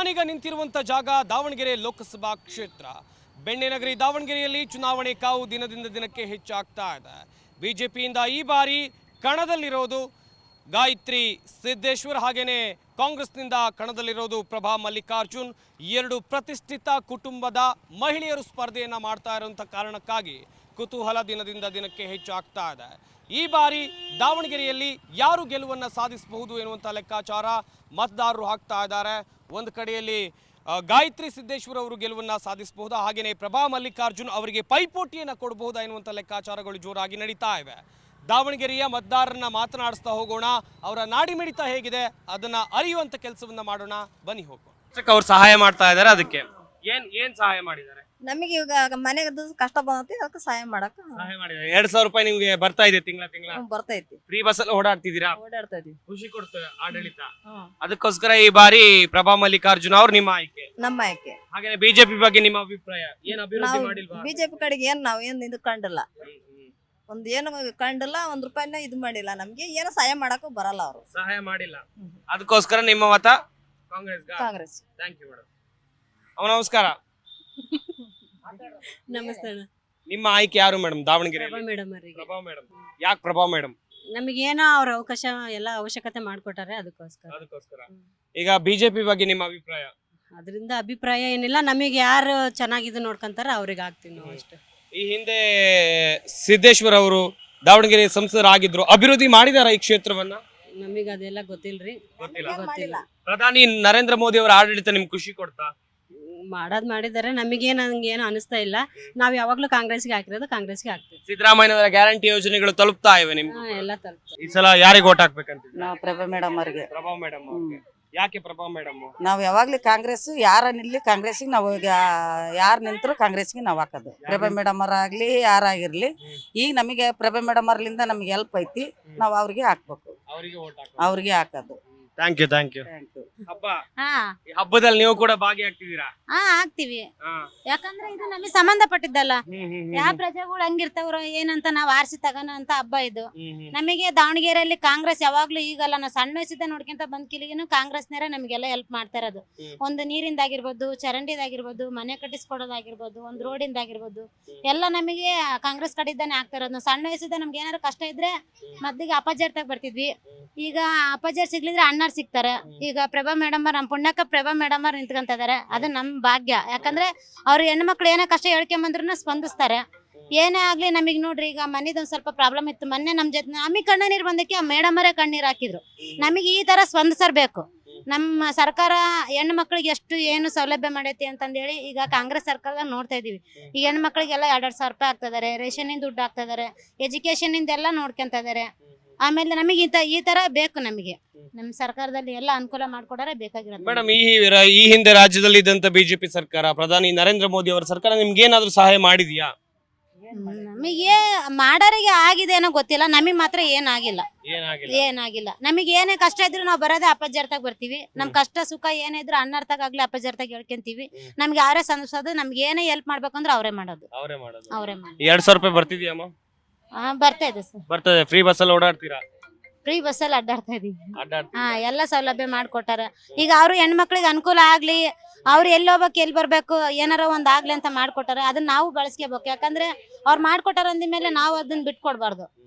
ನಾನೀಗ ನಿಂತಿರುವಂತ ಜಾಗ ದಾವಣಗೆರೆ ಲೋಕಸಭಾ ಕ್ಷೇತ್ರ. ಬೆಣ್ಣೆನಗರಿ ದಾವಣಗೆರೆಯಲ್ಲಿ ಚುನಾವಣೆ ಕಾವು ದಿನದಿಂದ ದಿನಕ್ಕೆ ಹೆಚ್ಚಾಗ್ತಾ ಇದೆ. ಬಿಜೆಪಿಯಿಂದ ಈ ಬಾರಿ ಕಣದಲ್ಲಿರೋದು ಗಾಯತ್ರಿ ಸಿದ್ದೇಶ್ವರ್ ಹಾಗೇನೆ ಕಾಂಗ್ರೆಸ್ನಿಂದ ಕಣದಲ್ಲಿರೋದು ಪ್ರಭಾ ಮಲ್ಲಿಕಾರ್ಜುನ್. ಎರಡು ಪ್ರತಿಷ್ಠಿತ ಕುಟುಂಬದ ಮಹಿಳೆಯರು ಸ್ಪರ್ಧೆಯನ್ನ ಮಾಡ್ತಾ ಇರುವಂಥ ಕಾರಣಕ್ಕಾಗಿ ಕುತೂಹಲ ದಿನದಿಂದ ದಿನಕ್ಕೆ ಹೆಚ್ಚಾಗ್ತಾ ಇದೆ. ಈ ಬಾರಿ ದಾವಣಗೆರೆಯಲ್ಲಿ ಯಾರು ಗೆಲುವನ್ನ ಸಾಧಿಸಬಹುದು ಎನ್ನುವಂತ ಲೆಕ್ಕಾಚಾರ ಮತದಾರರು ಹಾಕ್ತಾ ಇದ್ದಾರೆ. ಒಂದು ಕಡೆಯಲ್ಲಿ ಗಾಯತ್ರಿ ಸಿದ್ದೇಶ್ವರ್ ಅವರು ಗೆಲುವನ್ನ ಸಾಧಿಸಬಹುದು? ಹಾಗೆಯೇ ಪ್ರಭಾ ಮಲ್ಲಿಕಾರ್ಜುನ್ ಅವರಿಗೆ ಪೈಪೋಟಿಯನ್ನು ಕೊಡಬಹುದಾ ಎನ್ನುವಂಥ ಲೆಕ್ಕಾಚಾರಗಳು ಜೋರಾಗಿ ನಡೀತಾ ಇವೆ. ದಾವಣಗೆರೆಯ ಮತದಾರರನ್ನ ಮಾತನಾಡಿಸ್ತಾ ಹೋಗೋಣ. ಅವರ ನಾಡಿ ಮಿಡಿತ ಹೇಗಿದೆ? ಅದನ್ನ ಅರಿಯುವಂತ ಕೆಲಸವನ್ನ ಮಾಡೋಣ. ಬನ್ನಿ ಹೋಗೋಣ. ಅವ್ರು ಸಹಾಯ ಮಾಡ್ತಾ ಇದ್ದಾರೆ ಅದಕ್ಕೆ. ಏನ್ ಏನ್ ಸಹಾಯ ಮಾಡಿದ್ದಾರೆ? ನಮಗೆ ಇವಾಗ ಮನೆಗೆ ಕಷ್ಟ ಬಂದೈತಿ ಅದಕ್ಕೆ ಸಹಾಯ ಮಾಡಕ್ ಸಹಾಯ ಎರಡ್ ಸಾವಿರ ರೂಪಾಯಿ ನಿಮ್ಗೆ ಬರ್ತಾ ಇದೆ ತಿಂಗಳ ತಿಂಗಳ? ಬರ್ತೈತಿ ಫ್ರೀ ಬಸ್ ಅಲ್ಲಿ ಓಡಾಡ್ತಿದ್ದೀರಾ? ಓಡಾಡ್ತಾ ಇದೀವಿ. ಖುಷಿ ಕೊಡ್ತದೆ ಆಡಳಿತ. ಅದಕ್ಕೋಸ್ಕರ ಈ ಬಾರಿ ಪ್ರಭಾ ಮಲ್ಲಿಕಾರ್ಜುನ ಅವ್ರು ನಿಮ್ಮ ಆಯ್ಕೆ. ನಮ್ಮ ಆಯ್ಕೆ. ಹಾಗೆ ಬಿಜೆಪಿ ಬಗ್ಗೆ ನಿಮ್ಮ ಅಭಿಪ್ರಾಯ? ಏನ್ ಅಭಿವೃದ್ಧಿ ಮಾಡಿಲ್ವಾ? ಬಿಜೆಪಿ ಕಡೆಗೆ ಏನ್ ನಾವ್ ಏನ್ ಇದು ಕಂಡಿಲ್ಲ. ಒಂದ್ ಏನು ಕಂಡಿಲ್ಲ ಒಂದ್ ರೂಪಾಯಿನ ಇದು ಮಾಡಿಲ್ಲ. ನಮ್ಗೆ ಏನು ಸಹಾಯ ಮಾಡಕ್ಕೂ ಬರಲ್ಲ ಅವರು. ಸಹಾಯ ಮಾಡಿಲ್ಲ. ಅದಕ್ಕೋಸ್ಕರ ನಿಮ್ಮ ಮತ Congress Congress. Thank you madam ಅವ ನಮಸ್ಕಾರ. ನಮಸ್ತೆ ಅಣ್ಣ. ನಿಮ್ಮ ಆಯ್ಕೆ ಯಾರು ಮೇಡಮ್? ದಾವಣಗೆರೆ. ಪ್ರಭಾ ಮೇಡಮ್ ಅವರಿಗೆ. ಪ್ರಭಾ ಮೇಡಮ್. ಯಾಕೆ ಪ್ರಭಾ ಮೇಡಮ್? ನಮಗೇನೋ ಅವ್ರ ಅವಕಾಶ ಎಲ್ಲ ಅವಶ್ಯಕತೆ ಮಾಡ್ಕೊಟ್ಟಾರೆ ಅದಕ್ಕೋಸ್ಕರ. ಅದಕ್ಕೋಸ್ಕರ. ಈಗ ಬಿಜೆಪಿ ಬಗ್ಗೆ ನಿಮ್ಮ ಅಭಿಪ್ರಾಯ? ಅದರಿಂದ ಅಭಿಪ್ರಾಯ ಏನಿಲ್ಲ. ನಮಗೆ ಯಾರು ಚೆನ್ನಾಗಿದ್ದು ನೋಡ್ಕೊಂತಾರ ಅವ್ರಿಗೆ ಹಾಕ್ತೀವಿ ನಾವು ಅಷ್ಟೇ. ಈ ಹಿಂದೆ ಸಿದ್ದೇಶ್ವರ್ ಅವರು ದಾವಣಗೆರೆ ಸಂಸದರಾಗಿದ್ರು. ಅಭಿವೃದ್ಧಿ ಮಾಡಿದಾರ ಈ ಕ್ಷೇತ್ರವನ್ನ? ನಮಗೆ ಅದೆಲ್ಲ ಗೊತ್ತಿಲ್ರಿ. ಗೊತ್ತಿಲ್ಲ. ಗೊತ್ತಿಲ್ಲ. ಪ್ರಧಾನಿ ನರೇಂದ್ರ ಮೋದಿ ಅವರ ಆಡಳಿತ ನಿಮ್ಗೆ ಖುಷಿ ಕೊಡ್ತಾ? ಮಾಡೋದ್ ಮಾಡಿದ್ದಾರೆ ನಮಗೇನು ಹಂಗೇನು ಅನಿಸ್ತಾ ಇಲ್ಲ. ನಾವು ಯಾವಾಗಲೂ ಕಾಂಗ್ರೆಸ್ಗೆ ಹಾಕಿರೋದು ಕಾಂಗ್ರೆಸ್ಗೆ ಹಾಕ್ತೀವಿ. ಸಿದ್ದರಾಮಯ್ಯನವರ ಗ್ಯಾರಂಟಿ ಯೋಜನೆಗಳು ತಲುಪ್ತಾ ಇವೆ ನಿಮ್ಗೆ? ಹಾ, ಎಲ್ಲ ತಲುಪ್ತಾರೆ ಈ ಸಲ ಯಾರಿಗೆ ಓಟ್ ಹಾಕ್ಬೇಕಂತ ನಾವು ಪ್ರಭಾ ಮೇಡಮ್ ಅವ್ರಿಗೆ. ಪ್ರಭಾ ಮೇಡಮ್. ಯಾಕೆ ಪ್ರಭಾ ಮೇಡಮ್? ನಾವು ಯಾವಾಗ್ಲೂ ಕಾಂಗ್ರೆಸ್ ಯಾರ ನಿಲ್ಲಿ ಕಾಂಗ್ರೆಸ್ಗೆ ನಾವು ಈಗ ಯಾರು ನಿಂತರು ಕಾಂಗ್ರೆಸ್ಗೆ ನಾವು ಹಾಕೋದು. ಪ್ರಭಾ ಮೇಡಮ್ ಆಗ್ಲಿ ಯಾರಾಗಿರ್ಲಿ ಈಗ ನಮಗೆ ಪ್ರಭಾ ಮೇಡಮ್ ಅವ್ರಲಿಂದ ನಮ್ಗೆ ಹೆಲ್ಪ್ ಐತಿ ನಾವು ಅವ್ರಿಗೆ ಹಾಕ್ಬೇಕು. ಅವರಿಗೆ ಓಟ್ ಅವ್ರಿಗೆ ಹಾಕೋದು. Thank you thank you thank you ಹಬ್ಬ. ಹಾ. ಈ ಹಬ್ಬದಲ್ಲಿ ನೀವು ಕೂಡ ಭಾಗಿಯಾಗ್ತಿದ್ದೀರಾ? ಹಾ ಆಗ್ತೀವಿ. ಹಾ. ಯಾಕಂದ್ರೆ ಇದು ನಮಗೆ ಸಂಬಂಧಪಟ್ಟಿದ್ದಲ್ಲ. ಹ್ಮ್, ಹ್ಮ್, ಹ್ಮ್, ಯಾವ ಪ್ರಜೆಗಳು ಹಂಗಿರ್ತವ್ರೋ ಏನಂತ ನಾವ್ ಆರಿಸಿ ತಗೋಣ ಅಂತ ಹಬ್ಬ ಇದು. ಹ್ಮ್, ಹ್ಮ್. ನಮಗೆ ದಾವಣಗೆರೆಯಲ್ಲಿ ಕಾಂಗ್ರೆಸ್ ಯಾವಾಗ್ಲೂ ಈಗಲ್ಲ ನಾವು ಸಣ್ಣ ವಯಸ್ಸಿಂದ ನೋಡ್ಕೊಂತ ಬಂದ್ ಕಿಲಿಗಿನ ಕಾಂಗ್ರೆಸ್ನವರೇ ನಮಗೆಲ್ಲ ಹೆಲ್ಪ್ ಮಾಡ್ತಾ ಇರೋದು. ಹ್ಮ್. ಒಂದು ನೀರಿಂದಾಗಿರ್ಬೋದು ಚರಂಡಿದಾಗಿರ್ಬೋದು ಮನೆ ಕಟ್ಟಿಸ್ಕೊಡೋದಾಗಿರ್ಬೋದು ಒಂದು ರೋಡಿಂದಾಗಿರ್ಬೋದು. ಎಲ್ಲ ನಮಗೆ ಕಾಂಗ್ರೆಸ್ ಕಡೆಯಿಂದಾನೆ ಆಗ್ತಾ ಇರೋದು. ನಾವು ಸಣ್ಣ ವಯಸ್ಸಿಂದ ನಮ್ಗೆ ಏನಾದ್ರು ಕಷ್ಟ ಇದ್ರೆ ಮದ್ದಿಗೆ ಅಪಜಾರ್ತಾಗ ಬರ್ತಿದ್ವಿ. ಈಗ ಅಪಜಾರ್ ಸಿಗ್ಲಿದ್ರೆ ಅಣ್ಣಾರ್ ಸಿಗ್ತಾರೆ ಈಗ ಪ್ರಭಾ ಮೇಡಮ್ ನಮ್ಮ ಪುಣ್ಯಕ್ಕ ಪ್ರಭಾ ಮೇಡಮ್ ಅವ್ರು ನಿಂತ್ಕೊಂತ ಇದಾರೆ. ಅದು ನಮ್ ಭಾಗ್ಯ. ಯಾಕಂದ್ರೆ ಅವ್ರು ಹೆಣ್ಮಕ್ಳು ಏನೇ ಕಷ್ಟ ಹೇಳ್ಕೊಂಬಂದ್ರು ಸ್ಪಂದಿಸ್ತಾರೆ. ಏನೇ ಆಗ್ಲಿ ನಮಗ್ ನೋಡ್ರಿ ಈಗ ಮನಿದೊಂದ್ ಸ್ವಲ್ಪ ಪ್ರಾಬ್ಲಮ್ ಇತ್ತು. ಮೊನ್ನೆ ನಮ್ ಜೊತೆ ನಮಗ್ ಕಣ್ಣ ನೀರು ಬಂದಕ್ಕೆ ಆ ಮೇಡಮ್ ಅವರೇ ಕಣ್ಣೀರ್ ಹಾಕಿದ್ರು. ನಮಗ್ ಈ ತರ ಸ್ಪಂದಿಸರ್ಬೇಕು. ನಮ್ಮ ಸರ್ಕಾರ ಹೆಣ್ಣು ಮಕ್ಳಿಗೆ ಎಷ್ಟು ಏನು ಸೌಲಭ್ಯ ಮಾಡೈತಿ ಅಂತಂದೇಳಿ ಈಗ ಕಾಂಗ್ರೆಸ್ ಸರ್ಕಾರದಾಗ ನೋಡ್ತಾ ಇದೀವಿ. ಈ ಹೆಣ್ಣು ಮಕ್ಳಿಗೆಲ್ಲ ಎರಡೆರಡು ಸಾವಿರ ರೂಪಾಯಿ ಆಗ್ತಿದಾರೆ ರೇಷನ್ ದುಡ್ಡು ಆಗ್ತಿದಾರೆ ಎಜುಕೇಶನ್ ಇಂದ ಎಲ್ಲ ನೋಡ್ಕೊಂತ ಇದಾರೆ. ಆಮೇಲೆ ನಮಗೆ ಈ ತರ ಬೇಕು ನಮಗೆ. ನಮ್ಮ ಸರ್ಕಾರದಲ್ಲಿ ಎಲ್ಲ ಅನುಕೂಲ ಮಾಡ್ಕೊಡಾರೆ ಬೇಕಾಗಿರೋದು. ಮೇಡಮ್ ಈ ರ- ಈ ಹಿಂದೆ ರಾಜ್ಯದಲ್ಲಿ ಇದ್ದಂತ ಬಿಜೆಪಿ ಸರ್ಕಾರ ಪ್ರಧಾನಿ ನರೇಂದ್ರ ಮೋದಿ ಅವರ ಸರ್ಕಾರ ನಿಮ್ಗೆ ಏನಾದ್ರು ಸಹಾಯ ಮಾಡಿದ್ಯಾ? ನಮಗೆ ಮಾಡೋರಿಗೆ ಆಗಿದೆ ಏನೋ ಗೊತ್ತಿಲ್ಲ ನಮಗೆ ಮಾತ್ರ ಏನಾಗಿಲ್ಲ. ಏನಾಗಿಲ್ಲ. ಏನಾಗಿಲ್ಲ. ನಮಗೆ ಏನೇ ಕಷ್ಟ ಇದ್ರು ನಾವು ಬರೋದೇ ಅಪಜಾರ್ತಾಗ ಬರ್ತೀವಿ. ನಮ್ ಕಷ್ಟ ಸುಖ ಏನೇ ಇದ್ರು ಅಣ್ಣಾರ್ತಾಗ ಆಗ್ಲಿ ಅಪಜಾರ್ತಾಗ ಹೇಳ್ಕೊಂತೀವಿ. ನಮ್ಗೆ ಯಾರೇ ಸಂದಿಸೋದು ನಮ್ಗೆ ಏನೇ ಹೆಲ್ಪ್ ಮಾಡ್ಬೇಕಂದ್ರೆ ಅವರೇ ಮಾಡೋದು. ಅವರೇ ಮಾಡೋದು. ಅವರೇ ಮಾಡೋದು. ಎರಡ್ ಸಾವಿರ ರೂಪಾಯಿ ಬರ್ತಿದ್ಯಮ್ಮ ಹಾ ಬರ್ತಾ ಇದೆ ಸರ್. ಬರ್ತದೆ ಫ್ರೀ ಬಸ್ ಅಲ್ಲಿ ಓಡಾಡ್ತೀರಾ? ಫ್ರೀ ಬಸ್ಸಲ್ಲಿ ಅಡ್ಡಾಡ್ತಾ ಇದೀವಿ. ಅಡ್ಡಾಡ್ತೀರಾ? ಹಾ ಎಲ್ಲ ಸೌಲಭ್ಯ ಮಾಡ್ಕೊಟ್ಟಾರ. ಈಗ ಅವರು ಹೆಣ್ಮಕ್ಳಿಗೆ ಅನುಕೂಲ ಆಗ್ಲಿ ಅವ್ರು ಎಲ್ಲಿ ಹೋಗ್ಬೇಕು ಎಲ್ಲಿ ಬರ್ಬೇಕು ಏನಾರ ಒಂದ್ ಆಗ್ಲಿ ಅಂತ ಮಾಡ್ಕೊಟ್ಟಾರ. ಅದನ್ನ ನಾವು ಬಳಸ್ಕೋಬೇಕು. ಯಾಕಂದ್ರೆ ಅವ್ರು ಮಾಡ್ಕೊಟ್ಟಾರ ಅಂದ್ಮೇಲೆ ನಾವು ಅದನ್ನ ಬಿಟ್ಕೊಡ್ಬಾರ್ದು.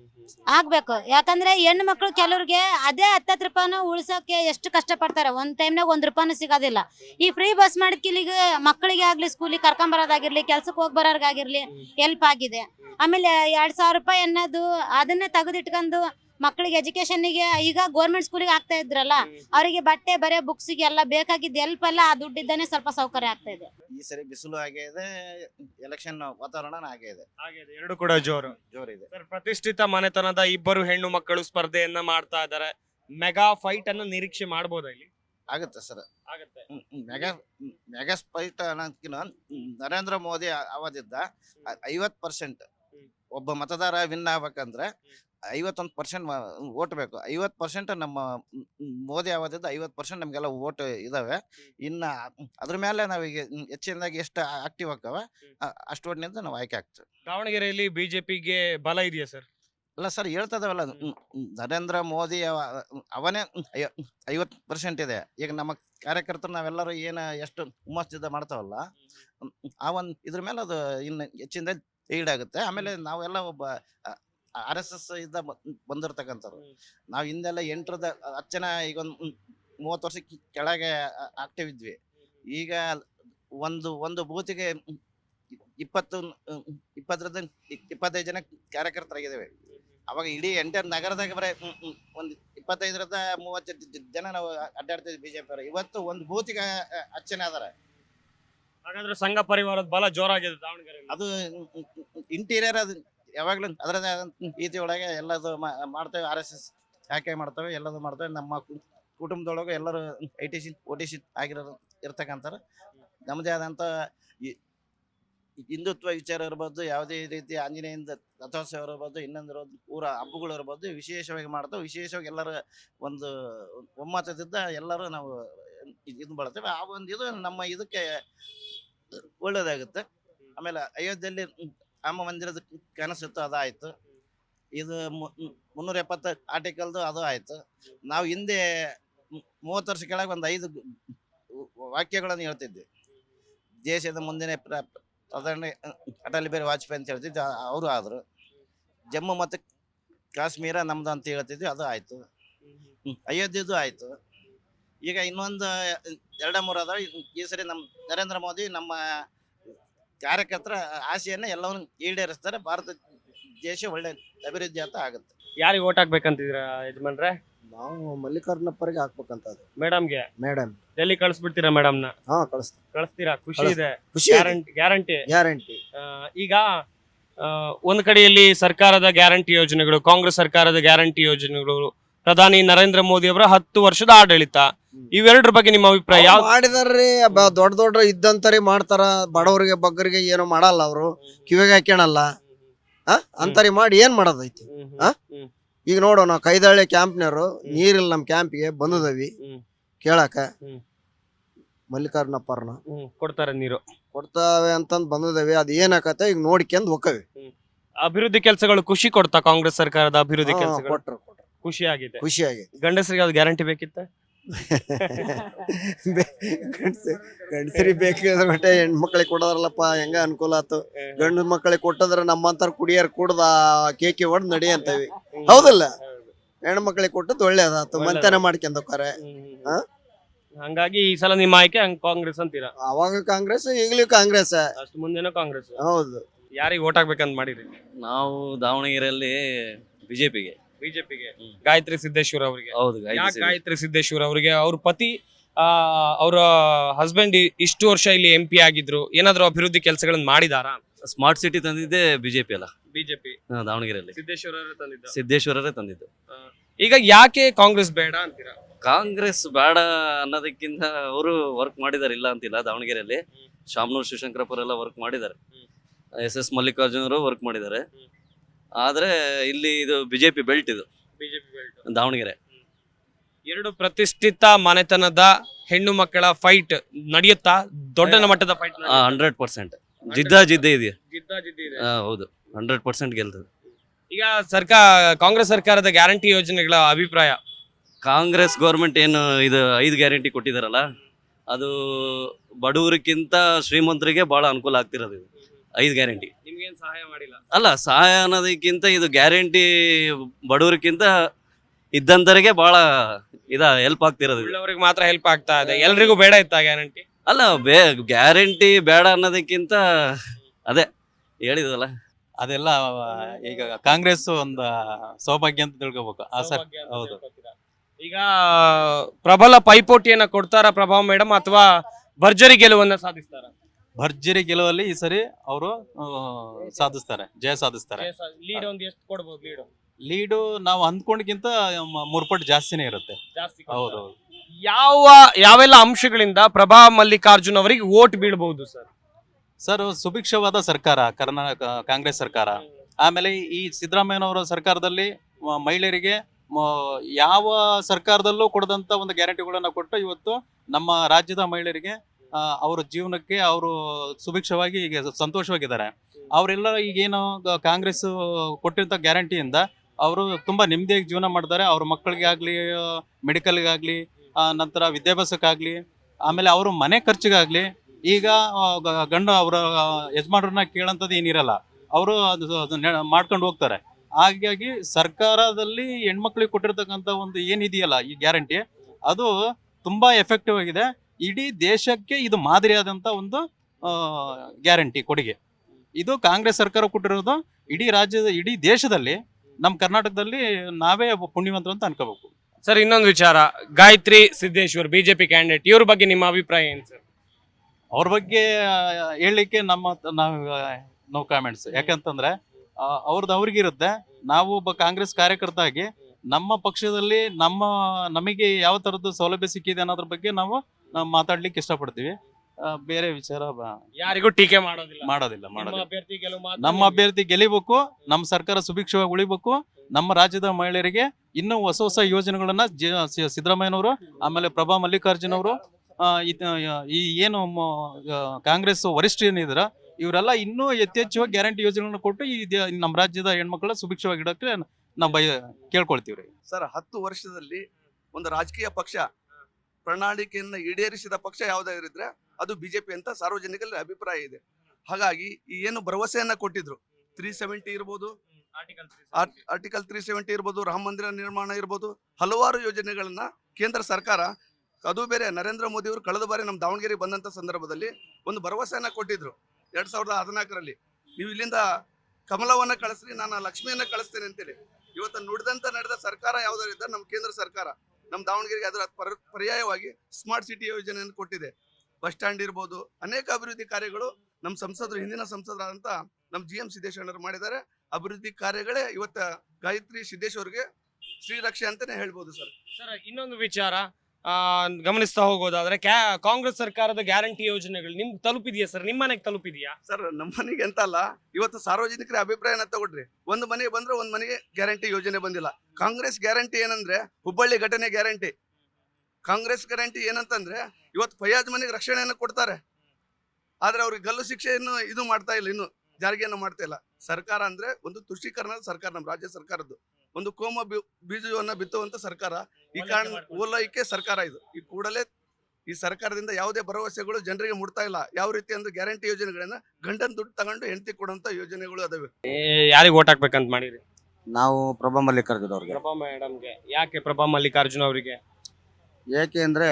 ಆಗ್ಬೇಕು. ಯಾಕಂದ್ರೆ ಹೆಣ್ಣು ಮಕ್ಕಳು ಕೆಲವ್ರಿಗೆ ಅದೇ ಹತ್ತತ್ತು ರೂಪಾಯಿನ ಉಳ್ಸೋಕೆ ಎಷ್ಟು ಕಷ್ಟ ಪಡ್ತಾರೆ ಒಂದ್ ಟೈಮ್ನಾಗ ಒಂದ್ ರೂಪಾಯಿನೂ ಸಿಗೋದಿಲ್ಲ. ಈ ಫ್ರೀ ಬಸ್ ಮಾಡಿದ್ಕಿಲಿಗೆ ಮಕ್ಕಳಿಗೆ ಆಗ್ಲಿ ಸ್ಕೂಲಿಗೆ ಕರ್ಕೊಂಡ್ ಬರೋದಾಗಿರ್ಲಿ ಕೆಲ್ಸಕ್ಕೆ ಹೋಗಿ ಬರೋರ್ಗಾಗಿರ್ಲಿ ಹೆಲ್ಪ್ ಆಗಿದೆ. ಆಮೇಲೆ ಎರಡ್ ಸಾವಿರ ರೂಪಾಯಿ ಅನ್ನೋದು ಅದನ್ನೇ ತೆಗೆದಿಟ್ಕೊಂಡು ಮಕ್ಕಳಿಗೆ ಎಜುಕೇಶನ್ಗೆ ಈಗ ಗೋರ್ಮೆಂಟ್ ಸ್ಕೂಲಿಗೆ ಆಗ್ತಾ ಇದ್ರಲ್ಲ ಅವರಿಗೆ ಬಟ್ಟೆ ಬರೆ ಬುಕ್ಸಿಗೆ ಎಲ್ಲ ಬೇಕಾಗಿದ್ದ ಎಲ್ಪ್ ಎಲ್ಲ ಆ ದುಡ್ಡಿದ್ದಾನೆ ಸ್ವಲ್ಪ ಸೌಕರ್ಯ ಆಗ್ತಾ ಇದೆ. ಈ ಸರಿ ಬಿಸಿಲು ಆಗಿದೆ ಇದೆ ಎಲೆಕ್ಷನ್ ವಾತಾವರಣ ಆಗಿದೆ ಇದೆ. ಎರಡು ಕೂಡ ಜೋರು. ಜೋರಿದೆ. ಸರ್ ಪ್ರತಿಷ್ಠಿತ ಮನೆತನದ ಇಬ್ಬರು ಹೆಣ್ಣು ಮಕ್ಕಳು ಸ್ಪರ್ಧೆಯನ್ನ ಮಾಡ್ತಾ ಇದ್ದಾರೆ. ಮೆಗಾ ಫೈಟ್ ಅನ್ನು ನಿರೀಕ್ಷೆ ಮಾಡಬಹುದಾ ಇಲ್ಲಿ? ಆಗುತ್ತೆ ಸರ್. ಆಗುತ್ತೆ. ಮೆಗಾ ಮೆಗಾ ಫೈಟ್ ಅನ್ನೋದ್ಕಿಂತ ನರೇಂದ್ರ ಮೋದಿ ಅವಧಿದ್ದ ಐವತ್ ಪರ್ಸೆಂಟ್ ಒಬ್ಬ ಮತದಾರ ವಿನ್ ಆಗ್ಬೇಕಂದ್ರೆ ಐವತ್ತೊಂದು ಪರ್ಸೆಂಟ್ ಓಟ್ ಬೇಕು. ಐವತ್ ಪರ್ಸೆಂಟ್ ನಮ್ಮ ಮೋದಿ ಅವಧಿದ್ದ ಐವತ್ತು ಪರ್ಸೆಂಟ್ ನಮಗೆಲ್ಲ ಓಟ್ ಇದಾವೆ. ಇನ್ನ ಅದ್ರ ಮೇಲೆ ನಾವೀಗ ಹೆಚ್ಚಿನದಾಗಿ ಎಷ್ಟು ಆಕ್ಟಿವ್ ಆಗ್ತಾವ ಅಷ್ಟು ಓಟ್ನಿಂದ ನಾವು ಆಯ್ಕೆ ಆಗ್ತೇವೆ. ದಾವಣಗೆರೆಯಲ್ಲಿ ಬಿಜೆಪಿಗೆ ಬಲ ಇದೆಯಾ ಸರ್? ಅಲ್ಲ ಸರ್ ಹೇಳ್ತದವಲ್ಲ ನರೇಂದ್ರ ಮೋದಿ ಅವ- ಅವನೇ ಐವತ್ತು ಪರ್ಸೆಂಟ್ ಇದೆ. ಈಗ ನಮ್ಮ ಕಾರ್ಯಕರ್ತರು ನಾವೆಲ್ಲರೂ ಏನು ಎಷ್ಟು ಹುಮ್ಮಸ್ಸಿಂದ ಮಾಡ್ತಾವಲ್ಲ ಆ ಒಂದು ಇದ್ರ ಮೇಲೆ ಅದು ಇನ್ನು ಹೆಚ್ಚಿನ ಈಡಾಗುತ್ತೆ ಆಮೇಲೆ ನಾವೆಲ್ಲ ಒಬ್ಬ ಆರ್ ಎಸ್ ಎಸ್ ಇಂದ ಬಂದಿರ್ತಕ್ಕಂಥವ್ರು. ನಾವು ಹಿಂದೆಲ್ಲ ಎಂಟ್ರದ ಹತ್ತು ಜನ ಈಗ ಒಂದು ಮೂವತ್ತು ವರ್ಷ ಕೆಳಗೆ ಆಕ್ಟಿವ್ ಇದ್ವಿ. ಈಗ ಒಂದು ಒಂದು ಬೂತಿಗೆ ಇಪ್ಪತ್ತು ಇಪ್ಪತ್ತರದ ಇಪ್ಪತ್ತೈದು ಜನ ಕಾರ್ಯಕರ್ತರಾಗಿದ್ದೇವೆ. ಅವಾಗ ಇಡೀ ಎಂಟರ್ ನಗರದಾಗ ಬರೀ ಒಂದು ಇಪ್ಪತ್ತೈದರದ ಮೂವತ್ತು ಜನ ನಾವು ಅಡ್ಡಾಡ್ತಿದ್ವಿ ಬಿಜೆಪಿ ಅವರು. ಇವತ್ತು ಒಂದು ಬೂತಿಗೆ ಹತ್ತು ಜನ ಅದಾರ ಹಾಗಾದ್ರೆ ಸಂಘ ಪರಿವಾರದ ಬಲ ಜೋರಾಗಿದೆ ದಾವಣಗೆರೆ ಅದು ಇಂಟೀರಿಯರ್ ಅದು ಯಾವಾಗ್ಲೂ ಅದರದೇ ರೀತಿ ಒಳಗೆ ಎಲ್ಲದು ಮಾಡ್ತೇವೆ ಆರ್ ಎಸ್ ಎಸ್ ಯಾಕೆ ಮಾಡ್ತೇವೆ ಎಲ್ಲದು ಮಾಡ್ತೇವೆ. ನಮ್ಮ ಕುಟುಂಬದೊಳಗೆ ಎಲ್ಲರೂ I T C O T C ಆಗಿರೋ ಇರ್ತಕ್ಕಂಥವ್ರು. ನಮ್ಮದೇ ಆದಂಥ ಹಿಂದುತ್ವ ವಿಚಾರ ಇರ್ಬೋದು ಯಾವುದೇ ರೀತಿ ಆಂಜನೇಯಿಂದ ರಥೋತ್ಸವ ಇರ್ಬೋದು ಇನ್ನೊಂದು ಇರ್ಬೋದು ಊರ ಹಬ್ಬಗಳು ಇರ್ಬೋದು ವಿಶೇಷವಾಗಿ ಮಾಡ್ತೇವೆ. ವಿಶೇಷವಾಗಿ ಎಲ್ಲರ ಒಂದು ಒಮ್ಮತದಿಂದ ಎಲ್ಲರೂ ನಾವು ಇದು ಮಾಡ್ತೇವೆ ಆ ಒಂದು ಇದು ನಮ್ಮ ಇದಕ್ಕೆ ಒಳ್ಳೇದಾಗುತ್ತೆ. ಆಮೇಲೆ ಅಯೋಧ್ಯೆಯಲ್ಲಿ ರಾಮ ಮಂದಿರದ ಕನಸಿತ್ತು ಅದಾಯ್ತು ಇದು ಮುನ್ನೂರ ಎಪ್ಪತ್ತು ಆರ್ಟಿಕಲ್ದು ಅದು ಆಯಿತು. ನಾವು ಹಿಂದೆ ಮೂವತ್ತು ವರ್ಷ ಕೆಳಗೆ ಒಂದು ಐದು ವಾಕ್ಯಗಳನ್ನು ಹೇಳ್ತಿದ್ವಿ. ದೇಶದ ಮುಂದಿನ ಪ್ರ- ಪ್ರಧಾನಿ, ಅಟಲ್ ಬಿಹಾರಿ ವಾಜಪೇಯಿ ಅಂತ ಹೇಳ್ತಿದ್ವಿ ಅವರು ಆದರು. ಜಮ್ಮು ಮತ್ತು ಕಾಶ್ಮೀರ ನಮ್ಮದು ಅಂತ ಹೇಳ್ತಿದ್ವಿ, ಅದು ಆಯಿತು. ಆಯಿತು ಆಯ್ತು. ಈಗ ಇನ್ನೊಂದು, ಎರಡ ಮೂರು ಆದ್ರೆ ಈ ಸರಿ ನಮ್ಮ ನರೇಂದ್ರ ಮೋದಿ ನಮ್ಮ ಕಾರ್ಯಕರ್ತರ ಆಸೆಯನ್ನ ಎಲ್ಲವನ್ನು ಈಡೇರಿಸ್ತಾರೆ. ಭಾರತ ದೇಶ ಒಳ್ಳೆ ಅಭಿವೃದ್ಧಿ ಅಂತ ಆಗುತ್ತೆ. ಯಾರಿಗೆ ಓಟ್ ಹಾಕ್ಬೇಕಂತಿದ್ರ ಯಜಮಾನ್ರೆ? ನಾವು ಮಲ್ಲಿಕಾರ್ಜುನಪ್ಪರಿಗೆ ಹಾಕ್ಬೇಕಂತ ಅದು ಮೇಡಮ್ಗೆ? ಮೇಡಮ್. ಡೆಲ್ಲಿ ಕಳಿಸ್ಬಿಡ್ತೀರಾ ಮೇಡಮ್ನ? ಹಾ ಕಳಿಸ್ತೀವಿ ಕಳಿಸ್ತೀರಾ? ಖುಷಿ ಇದೆ. ಖುಷಿ ಗ್ಯಾರಂಟಿ ಗ್ಯಾರಂಟಿ. ಗ್ಯಾರಂಟಿ. ಈಗ ಆ, ಒಂದ್ ಕಡೆಯಲ್ಲಿ ಸರ್ಕಾರದ ಗ್ಯಾರಂಟಿ ಯೋಜನೆಗಳು ಕಾಂಗ್ರೆಸ್ ಸರ್ಕಾರದ ಗ್ಯಾರಂಟಿ ಯೋಜನೆಗಳು ಪ್ರಧಾನಿ ನರೇಂದ್ರ ಮೋದಿ ಅವರ ಹತ್ತು ವರ್ಷದ ಆಡಳಿತ. ಇವೆರಡರ ಬಗ್ಗೆ ನಿಮ್ಮ ಅಭಿಪ್ರಾಯ ಯಾವ ಮಾಡಿದಾರ್ರಿ ದೊಡ್ಡ ದೊಡ್ಡ ಇದ್ದಂತರಿ ಮಾಡ್ತಾರ ಬಡವರಿಗೆ ಬಗ್ಗರಿಗೆ ಏನು ಮಾಡಲ್ಲ ಅವರು. ಕಿವಿಗೆ ಹಾಕ್ಯಣಲ್ಲ ಆ ಅಂತರಿ ಮಾಡಿ ಏನ್ ಮಾಡೋದೈತಿ? ಆ? ಈಗ ನೋಡು ನಾವು ಕೈದಾಳೆ ಕ್ಯಾಂಪ್ನವರು ನೀರಿಲ್ಲ ನಮ್ಮ ಕ್ಯಾಂಪ್ಗೆ ಬಂದದವಿ. ಕೇಳಕ. ಮಲ್ಲಿಕಾರ್ಜುನಪ್ಪರ್ನ. ಕೊಡ್ತಾರೆ ನೀರು. ಕೊಡ್ತಾವೆ ಅಂತಂದ್ ಬಂದದವಿ ಅದ್ ಏನಾಕತ್ತೆ ಈಗ ನೋಡ್ಕೊಂಡ್ ಹೋಕ್ಕವಿ. ಅಭಿವೃದ್ಧಿ ಕೆಲಸಗಳು ಖುಷಿ ಕೊಡ್ತಾ ಕಾಂಗ್ರೆಸ್ ಸರ್ಕಾರದ ಅಭಿವೃದ್ಧಿ ಕೆಲಸ ಕೊಟ್ರು ಕೊಟ್ರು. ಖುಷಿ ಖುಷಿಯಾಗಿದೆ. ಖುಷಿಯಾಗಿ ಗಂಡಸರಿಗೆ ಅದು ಗ್ಯಾರಂಟಿ ಬೇಕಿತ್ತ? ಗಂಡಸರಿ ಬೇಕಾದ್ರೆ ಮಟ್ಟ ಹೆಣ್ಮಕ್ಳಿಗೆ ಕೊಡೋದ್ರಲ್ಲಪ್ಪ ಹೆಂಗ ಅನುಕೂಲ ಆತು? ಗಂಡು ಮಕ್ಕಳಿಗೆ ಕೊಟ್ಟದ್ರ ನಮ್ಮಂತರ ಕುಡಿಯರ್ ಕುಡ್ದ ಕೇಕಿ ಹೊಡೆದು ನಡಿ ಅಂತೇವಿ. ಹೌದಲ್ಲ? ಹೆಣ್ಮಕ್ಳಿಗೆ ಕೊಟ್ಟದ್ ಒಳ್ಳೇದಾತು ಒಳ್ಳೇದು. ಮಂತನ ಮಾಡ್ಕೊಂಡ್ ಹೋಗ್ತಾರೆ ಹಾ? ಹಂಗಾಗಿ ಈ ಸಲ ನಿಮ್ಮ ಆಯ್ಕೆ ಹಂಗ ಕಾಂಗ್ರೆಸ್ ಅಂತೀರಾ? ಅವಾಗ ಕಾಂಗ್ರೆಸ್ ಈಗಲೂ ಕಾಂಗ್ರೆಸ್. ಅಷ್ಟು ಮುಂದೆನೂ ಕಾಂಗ್ರೆಸ್. ಹೌದು. ಯಾರಿಗೆ ಓಟ್ ಹಾಕ್ಬೇಕಂತ ಮಾಡಿರಿ? ನಾವು ದಾವಣಗೆರೆಯಲ್ಲಿ ಬಿಜೆಪಿಗೆ. ಬಿಜೆಪಿಗೆ. ಗಾಯತ್ರಿ ಸಿದ್ದೇಶ್ವರ ಅವರಿಗೆ. ಹೌದು ಯಾಕೆ ಗಾಯತ್ರಿ ಸಿದ್ದೇಶ್ವರ ಅವರಿಗೆ? ಅವ್ರ ಪತಿ ಆ ಅವರ ಹಸ್ಬೆಂಡ್ ಇಷ್ಟು ವರ್ಷ ಇಲ್ಲಿ ಎಂ ಪಿ ಆಗಿದ್ರು. ಏನಾದ್ರು ಅಭಿವೃದ್ಧಿ ಕೆಲಸಗಳನ್ನ ಮಾಡಿದಾರ? ಸ್ಮಾರ್ಟ್ ಸಿಟಿ ತಂದಿದ್ದೆ ಬಿಜೆಪಿ ಅಲ್ಲ. ಬಿಜೆಪಿ. ದಾವಣಗೆರೆಯಲ್ಲಿ. ಸಿದ್ದೇಶ್ವರ ತಂದಿದ್ದ. ಸಿದ್ದೇಶ್ವರರೇ ತಂದಿದ್ದು. ಈಗ ಯಾಕೆ ಕಾಂಗ್ರೆಸ್ ಬೇಡ ಅಂತೀರಾ? ಕಾಂಗ್ರೆಸ್ ಬೇಡ ಅನ್ನೋದಕ್ಕಿಂತ ಅವರು ವರ್ಕ್ ಮಾಡಿದಾರೆ ಇಲ್ಲ ಅಂತಿಲ್ಲ. ದಾವಣಗೆರೆಯಲ್ಲಿ ಶಾಮನೂರ್ ಶಿವಶಂಕರಪ್ಪ ಎಲ್ಲ ವರ್ಕ್ ಮಾಡಿದ್ದಾರೆ ಎಸ್ ಎಸ್ ಮಲ್ಲಿಕಾರ್ಜುನ್ ಅವರು ವರ್ಕ್ ಮಾಡಿದ್ದಾರೆ ಆದ್ರೆ ಇಲ್ಲಿ ಇದು ಬಿಜೆಪಿ ಬೆಲ್ಟ್ ಇದು. ಬಿಜೆಪಿ ದಾವಣಗೆರೆ. ಎರಡು ಪ್ರತಿಷ್ಠಿತ ಮನೆತನದ ಹೆಣ್ಣು ಮಕ್ಕಳ ಫೈಟ್ ನಡೆಯುತ್ತಾ? ದೊಡ್ಡ ಮಟ್ಟದ ಫೈಟ್ ಹಂಡ್ರೆಡ್ ಪರ್ಸೆಂಟ್ ಜಿದ್ದ ಜಿದ್ದೆ ಇದೆಯಾ? ಆ, ಹೌದು. ಹಂಡ್ರೆಡ್ ಪರ್ಸೆಂಟ್ ಗೆಲ್ತದೆ. ಈಗ ಸರ್ಕಾರ ಕಾಂಗ್ರೆಸ್ ಸರ್ಕಾರದ ಗ್ಯಾರಂಟಿ ಯೋಜನೆಗಳ ಅಭಿಪ್ರಾಯ? ಕಾಂಗ್ರೆಸ್ ಗೌರ್ಮೆಂಟ್ ಏನು ಇದು ಐದು ಗ್ಯಾರಂಟಿ ಕೊಟ್ಟಿದಾರಲ್ಲ ಅದು ಬಡವರಿಗಿಂತ ಶ್ರೀಮಂತರಿಗೆ ಬಹಳ ಅನುಕೂಲ ಆಗ್ತಿರೋದು ಇದು. ಐದು ಗ್ಯಾರಂಟಿ. ನಿಮ್ಗೇನ್ ಸಹಾಯ ಮಾಡಿಲ್ಲ? ಅಲ್ಲ ಸಹಾಯ ಅನ್ನೋದಕ್ಕಿಂತ ಇದು ಗ್ಯಾರಂಟಿ ಬಡವರಿಗಿಂತ ಇದ್ದಂತರಿಗೆ ಬಹಳ ಇದ ಹೆಲ್ಪ್ ಆಗ್ತಿರೋದು. ಉಳ್ಳವರಿಗೆ ಮಾತ್ರ ಹೆಲ್ಪ್ ಆಗ್ತಾ ಇದೆ. ಎಲ್ರಿಗೂ ಬೇಡ ಇತ್ತ ಗ್ಯಾರಂಟಿ? ಅಲ್ಲ ಬೇ ಗ್ಯಾರಂಟಿ ಬೇಡ ಅನ್ನೋದಕ್ಕಿಂತ ಅದೇ ಹೇಳಿದಲ್ಲ ಅದೆಲ್ಲ ಈಗ ಕಾಂಗ್ರೆಸ್ ಒಂದು ಸೌಭಾಗ್ಯ ಅಂತ ತಿಳ್ಕೋಬೇಕು. ಆ ಸರ್ ಹೌದು. ಈಗ ಪ್ರಬಲ ಪೈಪೋಟಿಯನ್ನ ಕೊಡ್ತಾರ ಪ್ರಭಾವ ಮೇಡಮ್ ಅಥವಾ ಭರ್ಜರಿ ಗೆಲುವನ್ನ ಸಾಧಿಸ್ತಾರ? ಭರ್ಜರಿ ಗೆಲುವಲ್ಲಿ ಈ ಸರಿ ಅವರು ಸಾಧಿಸ್ತಾರೆ ಜಯ ಸಾಧಿಸ್ತಾರೆ. ಲೀಡ್ ಒಂದು ಎಷ್ಟು ಕೊಡ್ಬೋದು ಲೀಡ್ ಲೀಡು ನಾವು ಅಂದ್ಕೊಂಡ್ಗಿಂತ ಮೂರು ಪಟ್ಟು ಜಾಸ್ತಿನೇ ಇರುತ್ತೆ. ಜಾಸ್ತಿ ಹೌದು ಹೌದು ಯಾವ ಯಾವೆಲ್ಲ ಅಂಶಗಳಿಂದ ಪ್ರಭಾ ಮಲ್ಲಿಕಾರ್ಜುನ್ ಅವರಿಗೆ ಓಟ್ ಬೀಳ್ಬಹುದು ಸರ್? ಸರ್ ಸುಭಿಕ್ಷವಾದ ಸರ್ಕಾರ ಕರ್ನಾಟಕ ಕಾಂಗ್ರೆಸ್ ಸರ್ಕಾರ. ಆಮೇಲೆ ಈ ಸಿದ್ದರಾಮಯ್ಯನವರ ಸರ್ಕಾರದಲ್ಲಿ ಮಹಿಳೆಯರಿಗೆ ಯಾವ ಸರ್ಕಾರದಲ್ಲೂ ಕೊಡದಂತ ಒಂದು ಗ್ಯಾರಂಟಿಗಳನ್ನ ಕೊಟ್ಟು ಇವತ್ತು ನಮ್ಮ ರಾಜ್ಯದ ಮಹಿಳೆಯರಿಗೆ ಅವರ ಜೀವನಕ್ಕೆ ಅವರು ಸುಭಿಕ್ಷವಾಗಿ ಈಗ ಸಂತೋಷವಾಗಿದ್ದಾರೆ. ಅವರೆಲ್ಲ ಈಗೇನು ಕಾಂಗ್ರೆಸ್ ಕೊಟ್ಟಿರಂತ ಗ್ಯಾರಂಟಿಯಿಂದ ಅವರು ತುಂಬಾ ನೆಮ್ಮದಿಯಾಗಿ ಜೀವನ ಮಾಡ್ತಾರೆ. ಅವ್ರ ಮಕ್ಕಳಿಗೆ ಆಗಲಿ ಮೆಡಿಕಲ್ಗಾಗಲಿ ನಂತರ ವಿದ್ಯಾಭ್ಯಾಸಕ್ಕಾಗಲಿ ಆಮೇಲೆ ಅವರು ಮನೆ ಖರ್ಚಿಗಾಗಲಿ ಈಗ ಗಂಡ ಅವರ ಯಜಮಾನ್ರನ್ನ ಕೇಳೋಂಥದ್ದು ಏನಿರಲ್ಲ. ಅವರು ಮಾಡ್ಕೊಂಡು ಹೋಗ್ತಾರೆ. ಹಾಗಾಗಿ ಸರ್ಕಾರದಲ್ಲಿ ಹೆಣ್ಮಕ್ಳಿಗೆ ಕೊಟ್ಟಿರ್ತಕ್ಕಂಥ ಒಂದು ಏನಿದೆಯಲ್ಲ ಈ ಗ್ಯಾರಂಟಿ ಅದು ತುಂಬಾ ಎಫೆಕ್ಟಿವ್ ಆಗಿದೆ. ಇಡೀ ದೇಶಕ್ಕೆ ಇದು ಮಾದರಿಯಾದಂಥ ಒಂದು ಗ್ಯಾರಂಟಿ ಕೊಡುಗೆ. ಇದು ಕಾಂಗ್ರೆಸ್ ಸರ್ಕಾರ ಕೊಟ್ಟಿರೋದು ಇಡೀ ರಾಜ್ಯದ ಇಡೀ ದೇಶದಲ್ಲಿ ನಮ್ಮ ಕರ್ನಾಟಕದಲ್ಲಿ ನಾವೇ ಒಬ್ಬ ಪುಣ್ಯವಂತರು ಅಂತ ಅನ್ಕೋಬೇಕು. ಸರ್ ಇನ್ನೊಂದು ವಿಚಾರ. ಗಾಯತ್ರಿ ಸಿದ್ದೇಶ್ವರ್ ಬಿಜೆಪಿ ಕ್ಯಾಂಡಿಡೇಟ್ ಇವ್ರ ಬಗ್ಗೆ ನಿಮ್ಮ ಅಭಿಪ್ರಾಯ ಏನು ಸರ್? ಅವ್ರ ಬಗ್ಗೆ ಹೇಳಲಿಕ್ಕೆ ನಮ್ಮ ನಾವು ನೋ ಕಾಮೆಂಟ್ಸ್ ಯಾಕಂತಂದ್ರೆ ಅವ್ರದ್ದು ಅವ್ರಿಗಿರುತ್ತೆ. ನಾವು ಒಬ್ಬ ಕಾಂಗ್ರೆಸ್ ಕಾರ್ಯಕರ್ತ ಆಗಿ ನಮ್ಮ ಪಕ್ಷದಲ್ಲಿ ನಮ್ಮ ನಮಗೆ ಯಾವ ತರದ್ದು ಸೌಲಭ್ಯ ಸಿಕ್ಕಿದೆ ಅನ್ನೋದ್ರ ಬಗ್ಗೆ ನಾವು ನಾವು ಮಾತಾಡ್ಲಿಕ್ಕೆ ಇಷ್ಟಪಡ್ತೀವಿ. ಆ, ಬೇರೆ ವಿಚಾರ ಬ- ಯಾರಿಗೂ ಟೀಕೆ ಮಾಡೋದಿಲ್ಲ. ಮಾಡೋದಿಲ್ಲ ನಿಮ್ಮ ಮಾಡೋದಿಲ್ಲ. ಅಭ್ಯರ್ಥಿ ಗೆಲುವು ಮಾತ್ರ ನಮ್ಮ ನಿಮ್ಗೆ. ಅಭ್ಯರ್ಥಿ ಗೆಲಿಬೇಕು ನಮ್ಮ ಸರ್ಕಾರ ಸುಭಿಕ್ಷವಾಗಿ ಉಳಿಬೇಕು ನಮ್ಮ ರಾಜ್ಯದ ಮಹಿಳೆಯರಿಗೆ ಇನ್ನೂ ಹೊಸ ಹೊಸ ಯೋಜನೆಗಳನ್ನ ಜ- ಸಿ- ಸಿದ್ದರಾಮಯ್ಯನವರು ಆಮೇಲೆ ಪ್ರಭಾ ಮಲ್ಲಿಕಾರ್ಜುನ್ ಅವರು ಆ, ಇದ್- ಈ ಏನು ಮ- ಆ, ಕಾಂಗ್ರೆಸ್ ವರಿಷ್ಠ ಏನಿದ್ರ ಇವರೆಲ್ಲ ಇನ್ನೂ ಯಥೇಚ್ಛವಾಗಿ ಗ್ಯಾರಂಟಿ ಯೋಜನೆಗಳನ್ನ ಕೊಟ್ಟು ಈ ದೇ- ನಮ್ಮ ರಾಜ್ಯದ ಹೆಣ್ಮಕ್ಳ ಸುಭಿಕ್ಷವಾಗಿ ಇಡಕ್ಕೆ ನಾವು ಬಯ ಕೇಳ್ಕೊಳ್ತೀವ್ರಿ. ಸರ್ ಹತ್ತು ವರ್ಷದಲ್ಲಿ ಒಂದು ರಾಜಕೀಯ ಪಕ್ಷ ಪ್ರಣಾಳಿಕೆಯನ್ನು ಈಡೇರಿಸಿದ ಪಕ್ಷ ಯಾವುದಾದ್ರಿದ್ರೆ ಅದು ಬಿಜೆಪಿ ಅಂತ ಸಾರ್ವಜನಿಕರಲ್ಲಿ ಅಭಿಪ್ರಾಯ ಇದೆ. ಹಾಗಾಗಿ ಈ ಏನು ಭರವಸೆಯನ್ನ ಕೊಟ್ಟಿದ್ರು ತ್ರೀ ಸೆವೆಂಟಿ ಇರ್ಬೋದು 370. ಆರ್ಟ್- ಆರ್ಟಿಕಲ್ ತ್ರೀ ಸೆವೆಂಟಿ ಇರ್ಬೋದು ರಾಮ ಮಂದಿರ ನಿರ್ಮಾಣ ಇರ್ಬೋದು ಹಲವಾರು ಯೋಜನೆಗಳನ್ನ ಕೇಂದ್ರ ಸರ್ಕಾರ ಅದು ಬೇರೆ ನರೇಂದ್ರ ಮೋದಿ ಅವರು ಕಳೆದ ಬಾರಿ ನಮ್ಮ ದಾವಣಗೆರೆ ಬಂದಂತ ಸಂದರ್ಭದಲ್ಲಿ ಒಂದು ಭರವಸೆಯನ್ನ ಕೊಟ್ಟಿದ್ರು. ಎರಡ್ ಸಾವಿರದ ಹದಿನಾಲ್ಕರಲ್ಲಿ ನೀವು ಇಲ್ಲಿಂದ ಕಮಲವನ್ನ ಕಳಿಸ್ರಿ ನಾನು ಲಕ್ಷ್ಮಿಯನ್ನ ಕಳಿಸ್ತೇನೆ ಅಂತೇಳಿ. ಇವತ್ತು ನುಡಿದಂತ ನಡೆದ ಸರ್ಕಾರ ಯಾವ್ದಾರು ಇದ್ದರೆ ನಮ್ಮ ಕೇಂದ್ರ ಸರ್ಕಾರ. ನಮ್ಮ ದಾವಣಗೆರೆಗೆ ಅದರ ಪರ್- ಪರ್ಯಾಯವಾಗಿ ಸ್ಮಾರ್ಟ್ ಸಿಟಿ ಯೋಜನೆಯನ್ನು ಕೊಟ್ಟಿದೆ. ಬಸ್ ಸ್ಟ್ಯಾಂಡ್ ಇರ್ಬೋದು, ಅನೇಕ ಅಭಿವೃದ್ಧಿ ಕಾರ್ಯಗಳು ನಮ್ಮ ಸಂಸದರು, ಹಿಂದಿನ ಸಂಸದರಾದಂಥ ನಮ್ಮ ಜಿ ಎಂ ಸಿದ್ದೇಶ್ವರ ಮಾಡಿದ್ದಾರೆ. ಅಭಿವೃದ್ಧಿ ಕಾರ್ಯಗಳೇ ಇವತ್ತ ಗಾಯತ್ರಿ ಸಿದ್ದೇಶ್ವರ್ಗೆ ಶ್ರೀರಕ್ಷೆ ಅಂತಲೇ ಹೇಳ್ಬೋದು ಸರ್. ಸರ್, ಇನ್ನೊಂದು ವಿಚಾರ. ಗಮನಿಸ್ತಾ ಹೋಗೋದಾದ್ರೆ ಕ್ಯಾ, ಕಾಂಗ್ರೆಸ್ ಸರ್ಕಾರದ ಗ್ಯಾರಂಟಿ ಯೋಜನೆಗಳು ನಿಮ್ಗೆ ತಲುಪಿದೆಯಾ ಸರ್? ನಿಮ್ಮ ಮನೆಗೆ ತಲುಪಿದೆಯಾ? ಸರ್ ನಮ್ಮ ಮನೆಗೆ ಅಂತ ಅಲ್ಲ, ಇವತ್ತು ಸಾರ್ವಜನಿಕರ ಅಭಿಪ್ರಾಯನ ತಗೊಳ್ರಿ. ಒಂದು ಮನೆಗೆ ಬಂದ್ರೆ ಒಂದ್ ಮನೆಗೆ ಗ್ಯಾರಂಟಿ ಯೋಜನೆ ಬಂದಿಲ್ಲ. ಕಾಂಗ್ರೆಸ್ ಗ್ಯಾರಂಟಿ ಏನಂದ್ರೆ, ಹುಬ್ಬಳ್ಳಿ ಘಟನೆ ಗ್ಯಾರಂಟಿ. ಕಾಂಗ್ರೆಸ್ ಗ್ಯಾರಂಟಿ ಏನಂತಂದ್ರೆ, ಇವತ್ತು ಫಯಾಜ್ ಮನೆಗೆ ರಕ್ಷಣೆಯನ್ನು ಕೊಡ್ತಾರೆ. ಆದ್ರೆ ಅವ್ರಿಗೆ ಗಲ್ಲು ಶಿಕ್ಷೆಯನ್ನು ಇದು ಮಾಡ್ತಾ ಇಲ್ಲ ಇನ್ನು, ಜಾರಿಗೆಯನ್ನು ಮಾಡ್ತಾ ಇಲ್ಲ. ಸರ್ಕಾರ ಅಂದ್ರೆ ಒಂದು ತುಷ್ಟೀಕರಣದ ಸರ್ಕಾರ ನಮ್ಮ ರಾಜ್ಯ ಸರ್ಕಾರದ್ದು. ಒಂದು ಕೋಮ ಬೀಜವನ್ನು ಬೀಜವನ್ನ ಬಿತ್ತುವಂತ ಸರ್ಕಾರ. ಈ ಕಾರಣ ಓಲೈಕೆ ಸರ್ಕಾರ ಇದು. ಈ ಕೂಡಲೇ ಈ ಸರ್ಕಾರದಿಂದ ಯಾವುದೇ ಭರವಸೆಗಳು ಜನರಿಗೆ ಮುಟ್ತಾ ಇಲ್ಲ. ಯಾವ ರೀತಿ ಅಂದ್ರೆ ಗ್ಯಾರಂಟಿ ಯೋಜನೆಗಳನ್ನ ಗಂಡನ್ ದುಡ್ಡು ತಗೊಂಡು ಹೆಂಡತಿ ಕೊಡುವಂತ ಯೋಜನೆಗಳು ಅದಾವೆ. ಯಾರಿಗೆ ಓಟ್ ಹಾಕ್ಬೇಕಂತ ಮಾಡಿರಿ? ನಾವು ಪ್ರಭಾ ಮಲ್ಲಿಕಾರ್ಜುನ್ ಅವ್ರಿಗೆ. ಪ್ರಭಾ ಮೇಡಮ್ಗೆ. ಯಾಕೆ ಪ್ರಭಾ ಮಲ್ಲಿಕಾರ್ಜುನ್ ಅವರಿಗೆ? ಏಕೆ ಅಂದ್ರೆ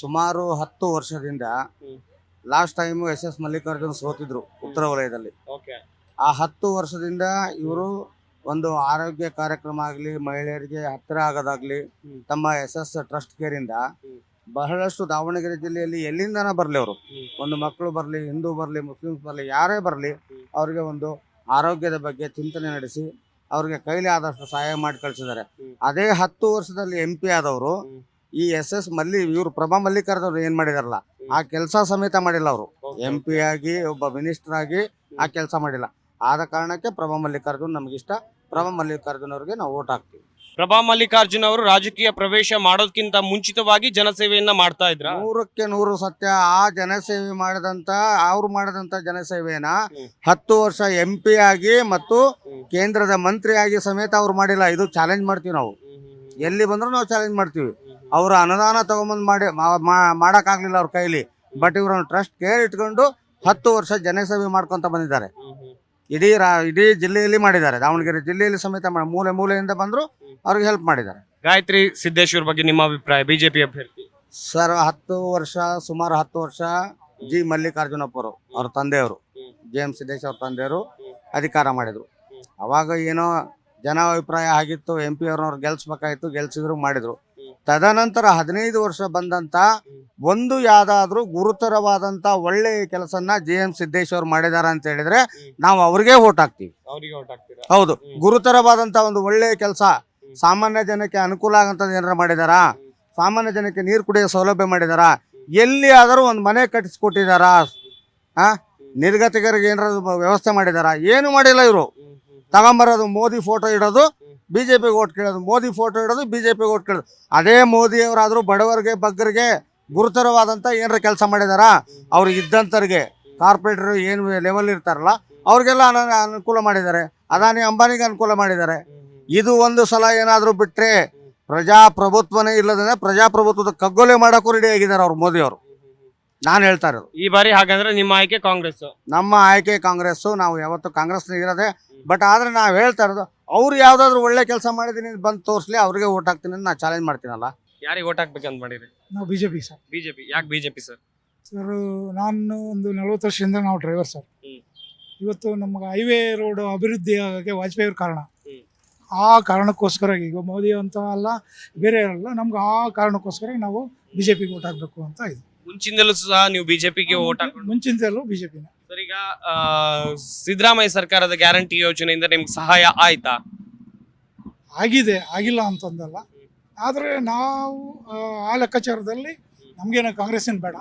ಸುಮಾರು ಹತ್ತು ವರ್ಷದಿಂದ. Last time S S Mallikarjun ಸೋತಿದ್ರು ಉತ್ತರ ವಲಯದಲ್ಲಿ. ಓಕೆ. ಆ ಹತ್ತು ವರ್ಷದಿಂದ ಇವರು ಒಂದು ಆರೋಗ್ಯ ಕಾರ್ಯಕ್ರಮ ಆಗಲಿ ಮಹಿಳೆಯರಿಗೆ ಹತ್ತಿರ ಆಗೋದಾಗ್ಲಿ ತಮ್ಮ ಎಸ್ ಎಸ್ ಟ್ರಸ್ಟ್ ಕೇರಿಂದ. ಬಹಳಷ್ಟು ದಾವಣಗೆರೆ ಜಿಲ್ಲೆಯಲ್ಲಿ ಎಲ್ಲಿಂದನ ಬರಲಿ ಅವರು. ಒಂದು ಮಕ್ಕಳು ಬರಲಿ ಹಿಂದೂ ಬರಲಿ ಮುಸ್ಲಿಮ್ಸ್ ಬರಲಿ ಯಾರೇ ಬರಲಿ ಅವರಿಗೆ ಒಂದು ಆರೋಗ್ಯದ ಬಗ್ಗೆ ಚಿಂತನೆ ನಡೆಸಿ ಅವ್ರಿಗೆ ಕೈಲಿ ಆದಷ್ಟು ಸಹಾಯ ಮಾಡಿ ಕಳಿಸಿದ್ದಾರೆ. ಅದೇ ಹತ್ತು ವರ್ಷದಲ್ಲಿ ಎಂ ಪಿ ಆದವರು ಈ ಎಸ್ ಎಸ್ ಮಲ್ಲಿ ಇವರು ಪ್ರಭಾ ಮಲ್ಲಿಕಾರ್ಜುನ್ ಏನ್ ಮಾಡಿದಾರಲ್ಲ ಆ ಕೆಲಸ ಸಮೇತ ಮಾಡಿಲ್ಲ ಅವರು. ಎಂ ಪಿ ಆಗಿ ಒಬ್ಬ ಮಿನಿಸ್ಟರ್ ಆಗಿ ಆ ಕೆಲಸ ಮಾಡಿಲ್ಲ. ಆದ ಕಾರಣಕ್ಕೆ ಪ್ರಭಾ ಮಲ್ಲಿಕಾರ್ಜುನ್ ಇಷ್ಟ ಪ್ರಭಾ ಮಲ್ಲಿಕಾರ್ಜುನ್ ಅವರಿಗೆ ನಾವು ಓಟ್ ಹಾಕ್ತೀವಿ. ಪ್ರಭಾ ಮಲ್ಲಿಕಾರ್ಜುನ್ ಅವರು ರಾಜಕೀಯ ಪ್ರವೇಶ ಮಾಡೋದಕ್ಕಿಂತ ಮುಂಚಿತವಾಗಿ ಜನಸೇವೆಯನ್ನ ಮಾಡ್ತಾ ಇದ್ರ? ನೂರಕ್ಕೆ ನೂರು ಸತ್ಯ. ಆ ಜನಸೇವೆ ಮಾಡಿದಂತ ಅವ್ರು ಮಾಡಿದಂತ ಜನಸೇವೆನ. ಹತ್ತು ವರ್ಷ ಎಂ ಪಿ ಆಗಿ ಮತ್ತು ಕೇಂದ್ರದ ಮಂತ್ರಿಯಾಗಿ ಆಗಿ ಸಮೇತ ಅವ್ರು ಮಾಡಿಲ್ಲ. ಇದು ಚಾಲೆಂಜ್ ಮಾಡ್ತೀವಿ ನಾವು. ಎಲ್ಲಿ ಬಂದ್ರು ನಾವು ಚಾಲೆಂಜ್ ಮಾಡ್ತೀವಿ. ಅವರು ಅನುದಾನ ತಗೊಂಬಂದ್ ಮಾಡಿ ಮಾ- ಮಾ- ಅವ್ರ ಕೈಲಿ. ಬಟ್ ಇವ್ರನ್ನ ಟ್ರಸ್ಟ್ ಕೇರ್ ಇಟ್ಕೊಂಡು ಹತ್ತು ವರ್ಷ ಜನಸೇವೆ ಮಾಡ್ಕೊಂತ ಬಂದಿದ್ದಾರೆ. ಇಡೀ ರಾ ಇಡೀ ಜಿಲ್ಲೆಯಲ್ಲಿ ಮಾಡಿದ್ದಾರೆ. ದಾವಣಗೆರೆ ಜಿಲ್ಲೆಯಲ್ಲಿ ಸಮೇತ ಮಾಡಿ ಮೂಲೆ ಮೂಲೆಯಿಂದ ಬಂದರು ಅವ್ರಿಗೆ ಹೆಲ್ಪ್ ಮಾಡಿದ್ದಾರೆ. ಗಾಯತ್ರಿ ಸಿದ್ದೇಶ್ವರ ಬಗ್ಗೆ ನಿಮ್ಮ ಅಭಿಪ್ರಾಯ ಬಿಜೆಪಿ ಅಭ್ಯರ್ಥಿ? ಸರ್ ಹತ್ತು ವರ್ಷ ಸುಮಾರು ಹತ್ತು ವರ್ಷ ಜಿ ಮಲ್ಲಿಕಾರ್ಜುನಪ್ಪರು ಅವ್ರ ತಂದೆಯವರು ಜಿ ಎಂ ಸಿದ್ದೇಶ್ ಅವ್ರ ತಂದೆಯವರು ಅಧಿಕಾರ ಮಾಡಿದರು. ಅವಾಗ ಏನೋ ಜನ ಅಭಿಪ್ರಾಯ ಆಗಿತ್ತು ಎಂ ಪಿ ಅವ್ರನ್ನವ್ರು ಗೆಲ್ಸ್ಬೇಕಾಗಿತ್ತು ಗೆಲ್ಸಿದ್ರು ಮಾಡಿದ್ರು. ತದನಂತರ ಹದಿನೈದು ವರ್ಷ ಬಂದಂತ ಒಂದು ಯಾವ್ದಾದ್ರೂ ಗುರುತರವಾದಂತ ಒಳ್ಳೆಯ ಕೆಲಸನ ಜೆ ಎಂ ಸಿದ್ದೇಶ್ವರ್ ಮಾಡಿದಾರ ಅಂತ ಹೇಳಿದ್ರೆ ನಾವು ಅವ್ರಿಗೆ ಓಟ್ ಹಾಕ್ತೀವಿ. ಹೌದು. ಗುರುತರವಾದಂತ ಒಂದು ಒಳ್ಳೆಯ ಕೆಲಸ ಸಾಮಾನ್ಯ ಜನಕ್ಕೆ ಅನುಕೂಲ ಆಗಂತ ಏನಾರ ಮಾಡಿದಾರಾ? ಸಾಮಾನ್ಯ ಜನಕ್ಕೆ ನೀರು ಕುಡಿಯೋ ಸೌಲಭ್ಯ ಮಾಡಿದಾರಾ? ಎಲ್ಲಿ ಆದರೂ ಒಂದು ಮನೆ ಕಟ್ಟಿಸ್ಕೊಟ್ಟಿದಾರಾ? ಆ? ನಿರ್ಗತಿಕರಿಗೆ ಏನಾರ ವ್ಯವಸ್ಥೆ ಮಾಡಿದಾರಾ? ಏನು ಮಾಡಿಲ್ಲ ಇವರು. ತಗೊಂಬರೋದು ಮೋದಿ ಫೋಟೋ ಇಡೋದು ಬಿಜೆಪಿಗೆ ಓಟ್ ಕೇಳೋದು ಮೋದಿ ಫೋಟೋ ಇಡೋದು ಪಿಗೆ ಓಟ್ ಕೇಳೋದು. ಅದೇ ಮೋದಿಯವರಾದರೂ ಬಡವರಿಗೆ ಬಗ್ಗರಿಗೆ ಗುರುತರವಾದಂಥ ಏನಾರ ಕೆಲಸ ಮಾಡಿದಾರ? ಅವ್ರಿಗೆ ಇದ್ದಂಥವ್ರಿಗೆ ಕಾರ್ಪೊರೇಟರ್ ಏನು ಲೆವೆಲ್ ಇರ್ತಾರಲ್ಲ ಅವ್ರಿಗೆಲ್ಲ ಅನ- ಅನುಕೂಲ ಮಾಡಿದ್ದಾರೆ ಅದಾನಿ ಅಂಬಾನಿಗೆ ಅನುಕೂಲ ಮಾಡಿದ್ದಾರೆ ಇದು ಒಂದು ಸಲ ಏನಾದರೂ ಬಿಟ್ಟರೆ ಪ್ರಜಾಪ್ರಭುತ್ವನೇ ಇಲ್ಲದೇ ಪ್ರಜಾಪ್ರಭುತ್ವದ ಕಗ್ಗೊಲೆ ಮಾಡೋಕ್ಕೂ ರೆಡಿ ಆಗಿದ್ದಾರೆ ಅವ್ರು ಮೋದಿಯವರು. ನಾನು ಹೇಳ್ತಾ ಇರೋದು. ಈ ಬಾರಿ ಹಾಗಂದ್ರೆ ನಿಮ್ಮ ಆಯ್ಕೆ ಕಾಂಗ್ರೆಸ್ ನಮ್ಮ ಆಯ್ಕೆ ಕಾಂಗ್ರೆಸ್ಸು ನಾವು ಯಾವತ್ತು ಕಾಂಗ್ರೆಸ್ ಇರೋದೆ ಬಟ್ ಆದ್ರೆ ನಾವು ಹೇಳ್ತಾ ಇರೋದು ಅವ್ರು ಯಾವ್ದಾದ್ರು ಒಳ್ಳೆ ಕೆಲಸ ಮಾಡಿದೀನಿ ಬಂದು ತೋರಿಸ್ಲಿ ಅವ್ರಿಗೆ ಓಟ್ ಹಾಕ್ತೀನಿ ಅಂತ ನಾನು ಚಾಲೆಂಜ್ ಮಾಡ್ತೀನಲ್ಲ? ಯಾರಿಗೆ ಓಟ್ ಹಾಕ್ಬೇಕಂತ ಮಾಡಿದ್ರಿ ನಾವು B J P sir. BJP ಯಾಕೆ ಬಿಜೆಪಿ ಸರ್? ಸರ್ ನಾನು ಒಂದು ನಲ್ವತ್ತು ವರ್ಷದಿಂದ ನಾವು ಡ್ರೈವರ್ ಸರ್. ಹ್ಮ್. ಇವತ್ತು ನಮ್ಗೆ ಹೈವೇ ರೋಡ್ ಅಭಿವೃದ್ಧಿ ಆಗೋಕ್ಕೆ ವಾಜಪೇಯಿ ಅವ್ರ ಕಾರಣ. ಹ್ಮ್. ಆ ಕಾರಣಕ್ಕೋಸ್ಕರ ಈಗ ಮೋದಿ ಅಂತ ಅಲ್ಲ ಬೇರೆ ಅಲ್ಲ ನಮ್ಗೆ ಆ ಕಾರಣಕ್ಕೋಸ್ಕರ ನಾವು ಬಿ ಜೆ ಪಿಗೆ ಓಟ್ ಹಾಕಬೇಕು ಅಂತ ಇದೆ. ಮುಂಚಿಂದಲೂ ಸಹ ನೀವು ಬಿಜೆಪಿಗೆ ಓಟ್ ಹಾಕೊಂಡು ಮುಂಚಿನಿಂದಲೂ ಬಿ ಜೆ ಪಿನ ಸರ್ ಈಗ ಸಿದ್ದರಾಮಯ್ಯ ಸರ್ಕಾರದ ಗ್ಯಾರಂಟಿ ಯೋಜನೆಯಿಂದ ನಿಮ್ಗೆ ಸಹಾಯ ಆಯ್ತಾ? ಆಗಿದೆ ಆಗಿಲ್ಲ ಅಂತಂದಲ್ಲ. ಆದರೆ ನಾವು ಆ, ಆ ಲೆಕ್ಕಾಚಾರದಲ್ಲಿ ನಮಗೇನು ಕಾಂಗ್ರೆಸ್ಸಿನ ಬೇಡ.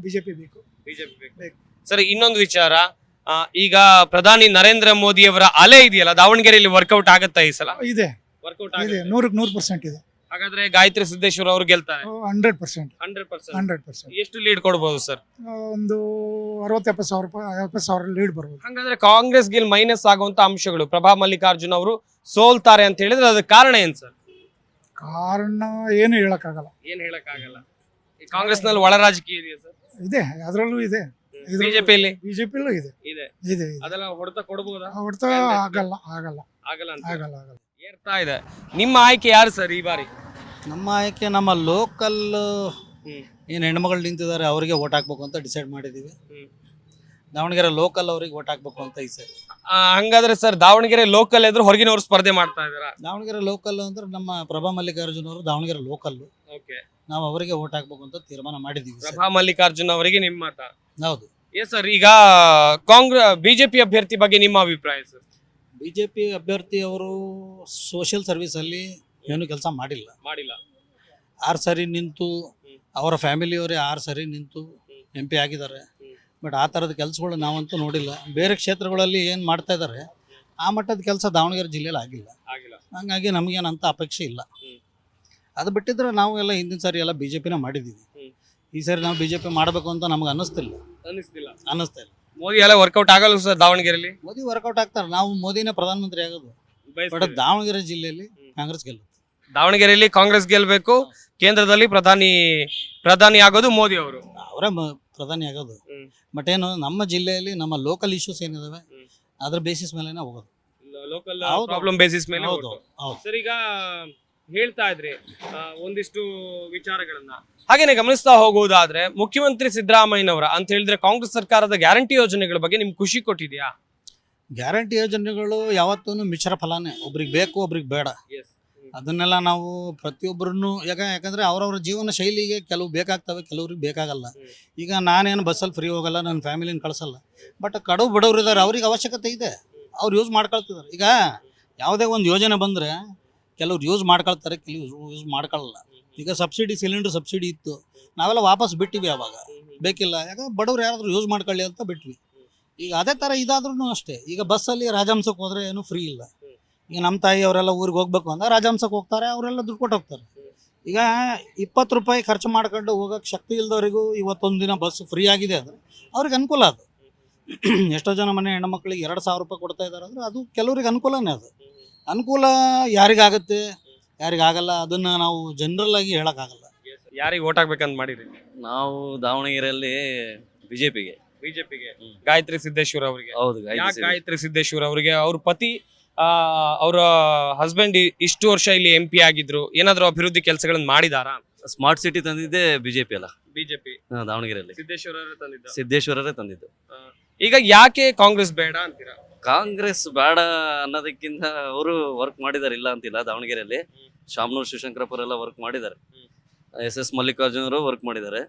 ಬಿ ಜೆ ಪಿ ಬೇಕು. ಬಿಜೆಪಿ ಬೇಕು. ಸರಿ ಇನ್ನೊಂದು ವಿಚಾರ. ಆ, ಈಗ ಪ್ರಧಾನಿ ನರೇಂದ್ರ ಮೋದಿ ಅವರ ಅಲೆ ಇದೆಯಲ್ಲ ದಾವಣಗೆರೆಯಲ್ಲಿ ವರ್ಕೌಟ್ ಆಗುತ್ತಾ ಈ ಸಲ? ಇದೆ. ವರ್ಕೌಟ್ ಇದೆ ನೂರಕ್ಕೆ ನೂರು ಪರ್ಸೆಂಟ್ ಇದೆ. ಹಾಗಾದ್ರೆ ಗಾಯತ್ರಿ ಸಿದ್ದೇಶ್ವರ ಅವರು ಗೆಲ್ತಾರೆ. Hundred percent hundred percent hundred percent ಎಷ್ಟು ಲೀಡ್ ಕೊಡ್ಬೋದು ಸರ್ ಒಂದು ಅರವತ್ತು ಎಪ್ಪತ್ತು ಸಾವಿರ ರೂಪಾಯಿ ಎಪ್ಪತ್ತು ಸಾವಿರ ಲೀಡ್ ಬರ್ಬೋದು. ಹಾಗಾದ್ರೆ ಕಾಂಗ್ರೆಸ್ಗೆ ಮೈನಸ್ ಆಗುವಂತ ಅಂಶಗಳು. ಪ್ರಭಾ ಮಲ್ಲಿಕಾರ್ಜುನ್ ಅವರು ಸೋಲ್ತಾರೆ ಅಂತ ಹೇಳಿದ್ರೆ ಅದಕ್ಕೆ ಕಾರಣ ಏನ್ ಸರ್ ಕಾರಣ ಏನು ಹೇಳಕ್ಕಾಗಲ್ಲ. ಏನ್ ಹೇಳಕ್ ಆಗಲ್ಲ ಕಾಂಗ್ರೆಸ್ನಲ್ಲಿ ಒಳ ರಾಜಕೀಯ ಇದೆಯಾ ಸರ್ ಇದೆ ಅದರಲ್ಲೂ ಇದೆ. ಬಿಜೆಪಿಯಲ್ಲಿ ಬಿಜೆಪಿಯಲ್ಲೂ ಇದೆ. ಇದೆ. ಇದೆ ಅದೆಲ್ಲ ಹೊಡೆತ ಕೊಡಬಹುದಾ ಹೊಡೆತ ಆಗಲ್ಲ ಆಗಲ್ಲ. ಆಗಲ್ಲ ಆಗಲ್ಲ ಆಗಲ್ಲ. ಏರ್ತಾ ಇದೆ. ನಿಮ್ಮ ಆಯ್ಕೆ ಯಾರು ಸರ್ ಈ ಬಾರಿ? ನಮ್ಮ ಆಯ್ಕೆ ನಮ್ಮ ಲೋಕಲ್. ಏನು ಹೆಣ್ಮಗಳು ನಿಂತಿದ್ದಾರೆ ಅವರಿಗೆ ಓಟ್ ಹಾಕ್ಬೇಕು ಅಂತ ಡಿಸೈಡ್ ಮಾಡಿದ್ದೀವಿ ದಾವಣಗೆರೆ ಲೋಕಲ್ ಅವ್ರಿಗೆ ಓಟ್ ಹಾಕ್ಬೇಕು ಅಂತ ಈ ಸರ್. ಆ, ಹಂಗಾದ್ರೆ ಸರ್ ದಾವಣಗೆರೆ ಲೋಕಲ್ ಎದುರು ಹೊರಗಿನವರು ಸ್ಪರ್ಧೆ ಮಾಡ್ತಾ ಇದಾರಾ ದಾವಣಗೆರೆ ಲೋಕಲ್ ಅಂದ್ರೆ ನಮ್ಮ ಪ್ರಭಾ ಮಲ್ಲಿಕಾರ್ಜುನ್ ಅವರು ದಾವಣಗೆರೆ ಲೋಕಲ್ ಓಕೆ. ನಾವು ಅವರಿಗೆ ಓಟ್ ಹಾಕ್ಬೇಕು ಅಂತ ತೀರ್ಮಾನ ಮಾಡಿದ್ದೀವಿ ಸರ್. ಪ್ರಭಾ ಮಲ್ಲಿಕಾರ್ಜುನ್ ಅವರಿಗೆ ನಿಮ್ಮ ಮತ? ಹೌದು. ಎಸ್ ಸರ್ ಈಗ ಕಾಂಗ್ರೆಸ್ ಬಿಜೆಪಿ ಅಭ್ಯರ್ಥಿ ಬಗ್ಗೆ ನಿಮ್ಮ ಅಭಿಪ್ರಾಯ ಸರ್? ಬಿಜೆಪಿ ಅಭ್ಯರ್ಥಿ ಅವರು ಸೋಷಿಯಲ್ ಸರ್ವಿಸ್ ಅಲ್ಲಿ ಏನು ಕೆಲಸ ಮಾಡಿಲ್ಲ. ಮಾಡಿಲ್ಲ. ಆರು ಸರಿ ನಿಂತು ಅವರ ಫ್ಯಾಮಿಲಿಯವರೇ ಆರು ಸರಿ ನಿಂತು ಎಂ ಪಿ ಆಗಿದ್ದಾರೆ. ಬಟ್ ಆ ಥರದ ಕೆಲಸಗಳು ನಾವಂತೂ ನೋಡಿಲ್ಲ. ಬೇರೆ ಕ್ಷೇತ್ರಗಳಲ್ಲಿ ಏನು ಮಾಡ್ತಾ ಇದ್ದಾರೆ ಆ ಮಟ್ಟದ ಕೆಲಸ ದಾವಣಗೆರೆ ಜಿಲ್ಲೆಯಲ್ಲಿ ಆಗಿಲ್ಲ. ಆಗಿಲ್ಲ. ಹಂಗಾಗಿ ನಮಗೇನಂತ ಅಪೇಕ್ಷೆ ಇಲ್ಲ. ಅದು ಬಿಟ್ಟಿದ್ರೆ ನಾವು ಎಲ್ಲ ಹಿಂದಿನ ಸಾರಿ ಎಲ್ಲ ಬಿ ಜೆ ಪಿನ ಮಾಡಿದ್ದೀವಿ ಈ ಸಾರಿ ನಾವು ಬಿ ಜೆ ಪಿ ಮಾಡಬೇಕು ಅಂತ ನಮ್ಗೆ ಅನ್ನಿಸ್ತಿಲ್ಲ. ಅನ್ನಿಸ್ತಿಲ್ಲ. ಅನ್ನಿಸ್ತಾ ಇಲ್ಲ. ಮೋದಿ ಎಲ್ಲ ವರ್ಕೌಟ್ ಆಗಲ್ಲ ಸರ್ ದಾವಣಗೆರೆಯಲ್ಲಿ ಮೋದಿ ವರ್ಕೌಟ್ ಆಗ್ತಾರೆ. ನಾವು ಮೋದಿನೇ ಪ್ರಧಾನಮಂತ್ರಿ ಆಗೋದು. ಬಟ್ ದಾವಣಗೆರೆ ಜಿಲ್ಲೆಯಲ್ಲಿ ಕಾಂಗ್ರೆಸ್ ಗೆಲ್ಲುತ್ತೆ. ದಾವಣಗೆರೆಯಲ್ಲಿ ಕಾಂಗ್ರೆಸ್ ಗೆಲ್ಬೇಕು. ಕೇಂದ್ರದಲ್ಲಿ ಪ್ರಧಾನಿ ಪ್ರಧಾನಿ ಆಗೋದು ಮೋದಿ ಅವರು. ಅವರೇ ಪ್ರಧಾನಿ ಆಗೋದು. ಬಟ್ ಏನು ನಮ್ಮ ಜಿಲ್ಲೆಯಲ್ಲಿ ನಮ್ಮ ಲೋಕಲ್ ಇಶ್ಯೂಸ್ ಏನಿದಾವೆ. ಅದ್ರ ಬೇಸಿಸ್ ಮೇಲೆ ಹೋಗೋದು. ಲೋಕಲ್ ಪ್ರಾಬ್ಲಮ್ ಬೇಸಿಸ್ ಮೇಲೆ. ಹೌದು. ಸರ್ ಈಗ ಹೇಳ್ತಾ ಇದ್ರಿ ಒಂದಿಷ್ಟು ವಿಚಾರಗಳನ್ನ. ಹಾಗೇನೆ ಗಮನಿಸ್ತಾ ಹೋಗುವುದಾದ್ರೆ ಮುಖ್ಯಮಂತ್ರಿ ಸಿದ್ದರಾಮಯ್ಯನವರ ಅಂತ ಹೇಳಿದ್ರೆ ಕಾಂಗ್ರೆಸ್ ಸರ್ಕಾರದ ಗ್ಯಾರಂಟಿ ಯೋಜನೆಗಳ ಬಗ್ಗೆ ನಿಮ್ಗೆ ಖುಷಿ ಕೊಟ್ಟಿದ್ಯಾ? ಗ್ಯಾರಂಟಿ ಯೋಜನೆಗಳು ಯಾವತ್ತೂ ಮಿಶ್ರ ಫಲಾನೇ ಒಬ್ರಿಗೆ ಬೇಕು ಒಬ್ರಿಗೆ ಬೇಡ. ಅದನ್ನೆಲ್ಲ ನಾವು ಪ್ರತಿಯೊಬ್ಬರನ್ನು ಯಾಕ ಯಾಕಂದ್ರೆ ಅವ್ರವ್ರ ಜೀವನ ಶೈಲಿಗೆ ಕೆಲವು ಬೇಕಾಗ್ತವೆ ಕೆಲವ್ರಿಗೆ ಬೇಕಾಗಲ್ಲ. ಈಗ ನಾನೇನು ಬಸ್ಸಲ್ಲಿ ಫ್ರೀ ಹೋಗಲ್ಲ ನನ್ನ ಫ್ಯಾಮಿಲಿನ ಕಳಿಸಲ್ಲ. ಬಟ್ ಕಡು ಬಡವ್ರು ಇದ್ದಾರೆ ಅವ್ರಿಗೆ ಅವಶ್ಯಕತೆ ಇದೆ. ಅವ್ರು ಯೂಸ್ ಮಾಡ್ಕೊಳ್ತಿದ್ದಾರೆ ಈಗ ಯಾವುದೇ ಒಂದು ಯೋಜನೆ ಬಂದರೆ ಕೆಲವ್ರು ಯೂಸ್ ಮಾಡ್ಕೊಳ್ತಾರೆ ಕೆಲವ್ರು ಯೂಸ್ ಮಾಡ್ಕೊಳ್ಳಲ್ಲ ಈಗ ಸಬ್ಸಿಡಿ ಸಿಲಿಂಡರ್ ಸಬ್ಸಿಡಿ ಇತ್ತು. ನಾವೆಲ್ಲ ವಾಪಸ್ ಬಿಟ್ಟಿವಿ ಅವಾಗ. ಬೇಕಿಲ್ಲ. ಯಾಕಂದ್ರೆ ಬಡವ್ರು ಯಾರಾದರೂ ಯೂಸ್ ಮಾಡ್ಕೊಳ್ಳಿ ಅಂತ ಬಿಟ್ವಿ. ಈಗ ಅದೇ ಥರ ಇದಾದ್ರೂ ಅಷ್ಟೇ. ಈಗ ಬಸ್ಸಲ್ಲಿ ರಾಜಹಂಸಕ್ಕೆ ಹೋದರೆ ಏನು ಫ್ರೀ ಇಲ್ಲ. ಈಗ ನಮ್ಮ ತಾಯಿ ಅವರೆಲ್ಲ ಊರಿಗೆ ಹೋಗ್ಬೇಕು ಅಂದ್ರೆ ರಾಜಹಂಸಕ್ಕೆ ಹೋಗ್ತಾರೆ ಅವರೆಲ್ಲ ದುಡ್ಡು ಕೊಟ್ಟು ಹೋಗ್ತಾರೆ. ಈಗ ಇಪ್ಪತ್ತು ರೂಪಾಯಿ ಖರ್ಚು ಮಾಡ್ಕೊಂಡು ಹೋಗೋಕೆ ಶಕ್ತಿ ಇಲ್ದವರಿಗೂ ಇವತ್ತೊಂದು ದಿನ ಬಸ್ ಫ್ರೀ ಆಗಿದೆ ಅಂದರೆ ಅವ್ರಿಗೆ ಅನುಕೂಲ ಅದು. ಎಷ್ಟೋ ಜನ ಮನೆ ಹೆಣ್ಮಕ್ಳಿಗೆ ಎರಡು ಸಾವಿರ ರೂಪಾಯಿ ಕೊಡ್ತಾ ಇದ್ದಾರೆ ಅಂದರೆ ಅದು ಕೆಲವ್ರಿಗೆ ಅನುಕೂಲನೇ ಅದು. ಅನುಕೂಲ ಯಾರಿಗಾಗತ್ತೆ ಯಾರಿಗಾಗಲ್ಲ ಅದನ್ನ ನಾವು ಜನರಲ್ ಆಗಿ ಹೇಳೋಕ್ಕಾಗಲ್ಲ. ಯಾರಿಗೆ ಓಟ್ ಹಾಕ್ಬೇಕಂತ ಮಾಡಿರಿ? ನಾವು ದಾವಣಗೆರೆಯಲ್ಲಿ ಬಿಜೆಪಿಗೆ. ಬಿಜೆಪಿಗೆ. ಗಾಯತ್ರಿ ಸಿದ್ದೇಶ್ವರ ಅವರಿಗೆ. ಹೌದು ಯಾಕೆ ಗಾಯತ್ರಿ ಸಿದ್ದೇಶ್ವರ ಅವರಿಗೆ? ಅವ್ರ ಪತಿ ಆ, ಅವರ ಹಸ್ಬೆಂಡ್ ಇಷ್ಟು ವರ್ಷ ಇಲ್ಲಿ ಎಂ ಪಿ ಆಗಿದ್ರು. ಏನಾದ್ರು ಅಭಿವೃದ್ಧಿ ಕೆಲಸಗಳನ್ನು ಮಾಡಿದಾರಾ? ಸ್ಮಾರ್ಟ್ ಸಿಟಿ ತಂದಿದ್ದೆ ಬಿಜೆಪಿ ಅಲ್ಲ. ಬಿಜೆಪಿ. ದಾವಣಗೆರೆಯಲ್ಲಿ. ಸಿದ್ದೇಶ್ವರ ತಂದಿದ್ದ. ಸಿದ್ದೇಶ್ವರರೇ ತಂದಿದ್ದು. ಈಗ ಯಾಕೆ ಕಾಂಗ್ರೆಸ್ ಬೇಡ ಅಂತೀರಾ? ಕಾಂಗ್ರೆಸ್ ಬೇಡ ಅನ್ನೋದಕ್ಕಿಂತ ಅವರು ವರ್ಕ್ ಮಾಡಿದಾರೆ ಇಲ್ಲ ಅಂತಿಲ್ಲ ದಾವಣಗೆರೆಯಲ್ಲಿ. ಶಾಮನೂರ್ ಶಿವಶಂಕರಪ್ಪರ ಎಲ್ಲ ವರ್ಕ್ ಮಾಡಿದ್ದಾರೆ ಎಸ್ ಎಸ್ ಮಲ್ಲಿಕಾರ್ಜುನ್ ಅವರು ವರ್ಕ್ ಮಾಡಿದ್ದಾರೆ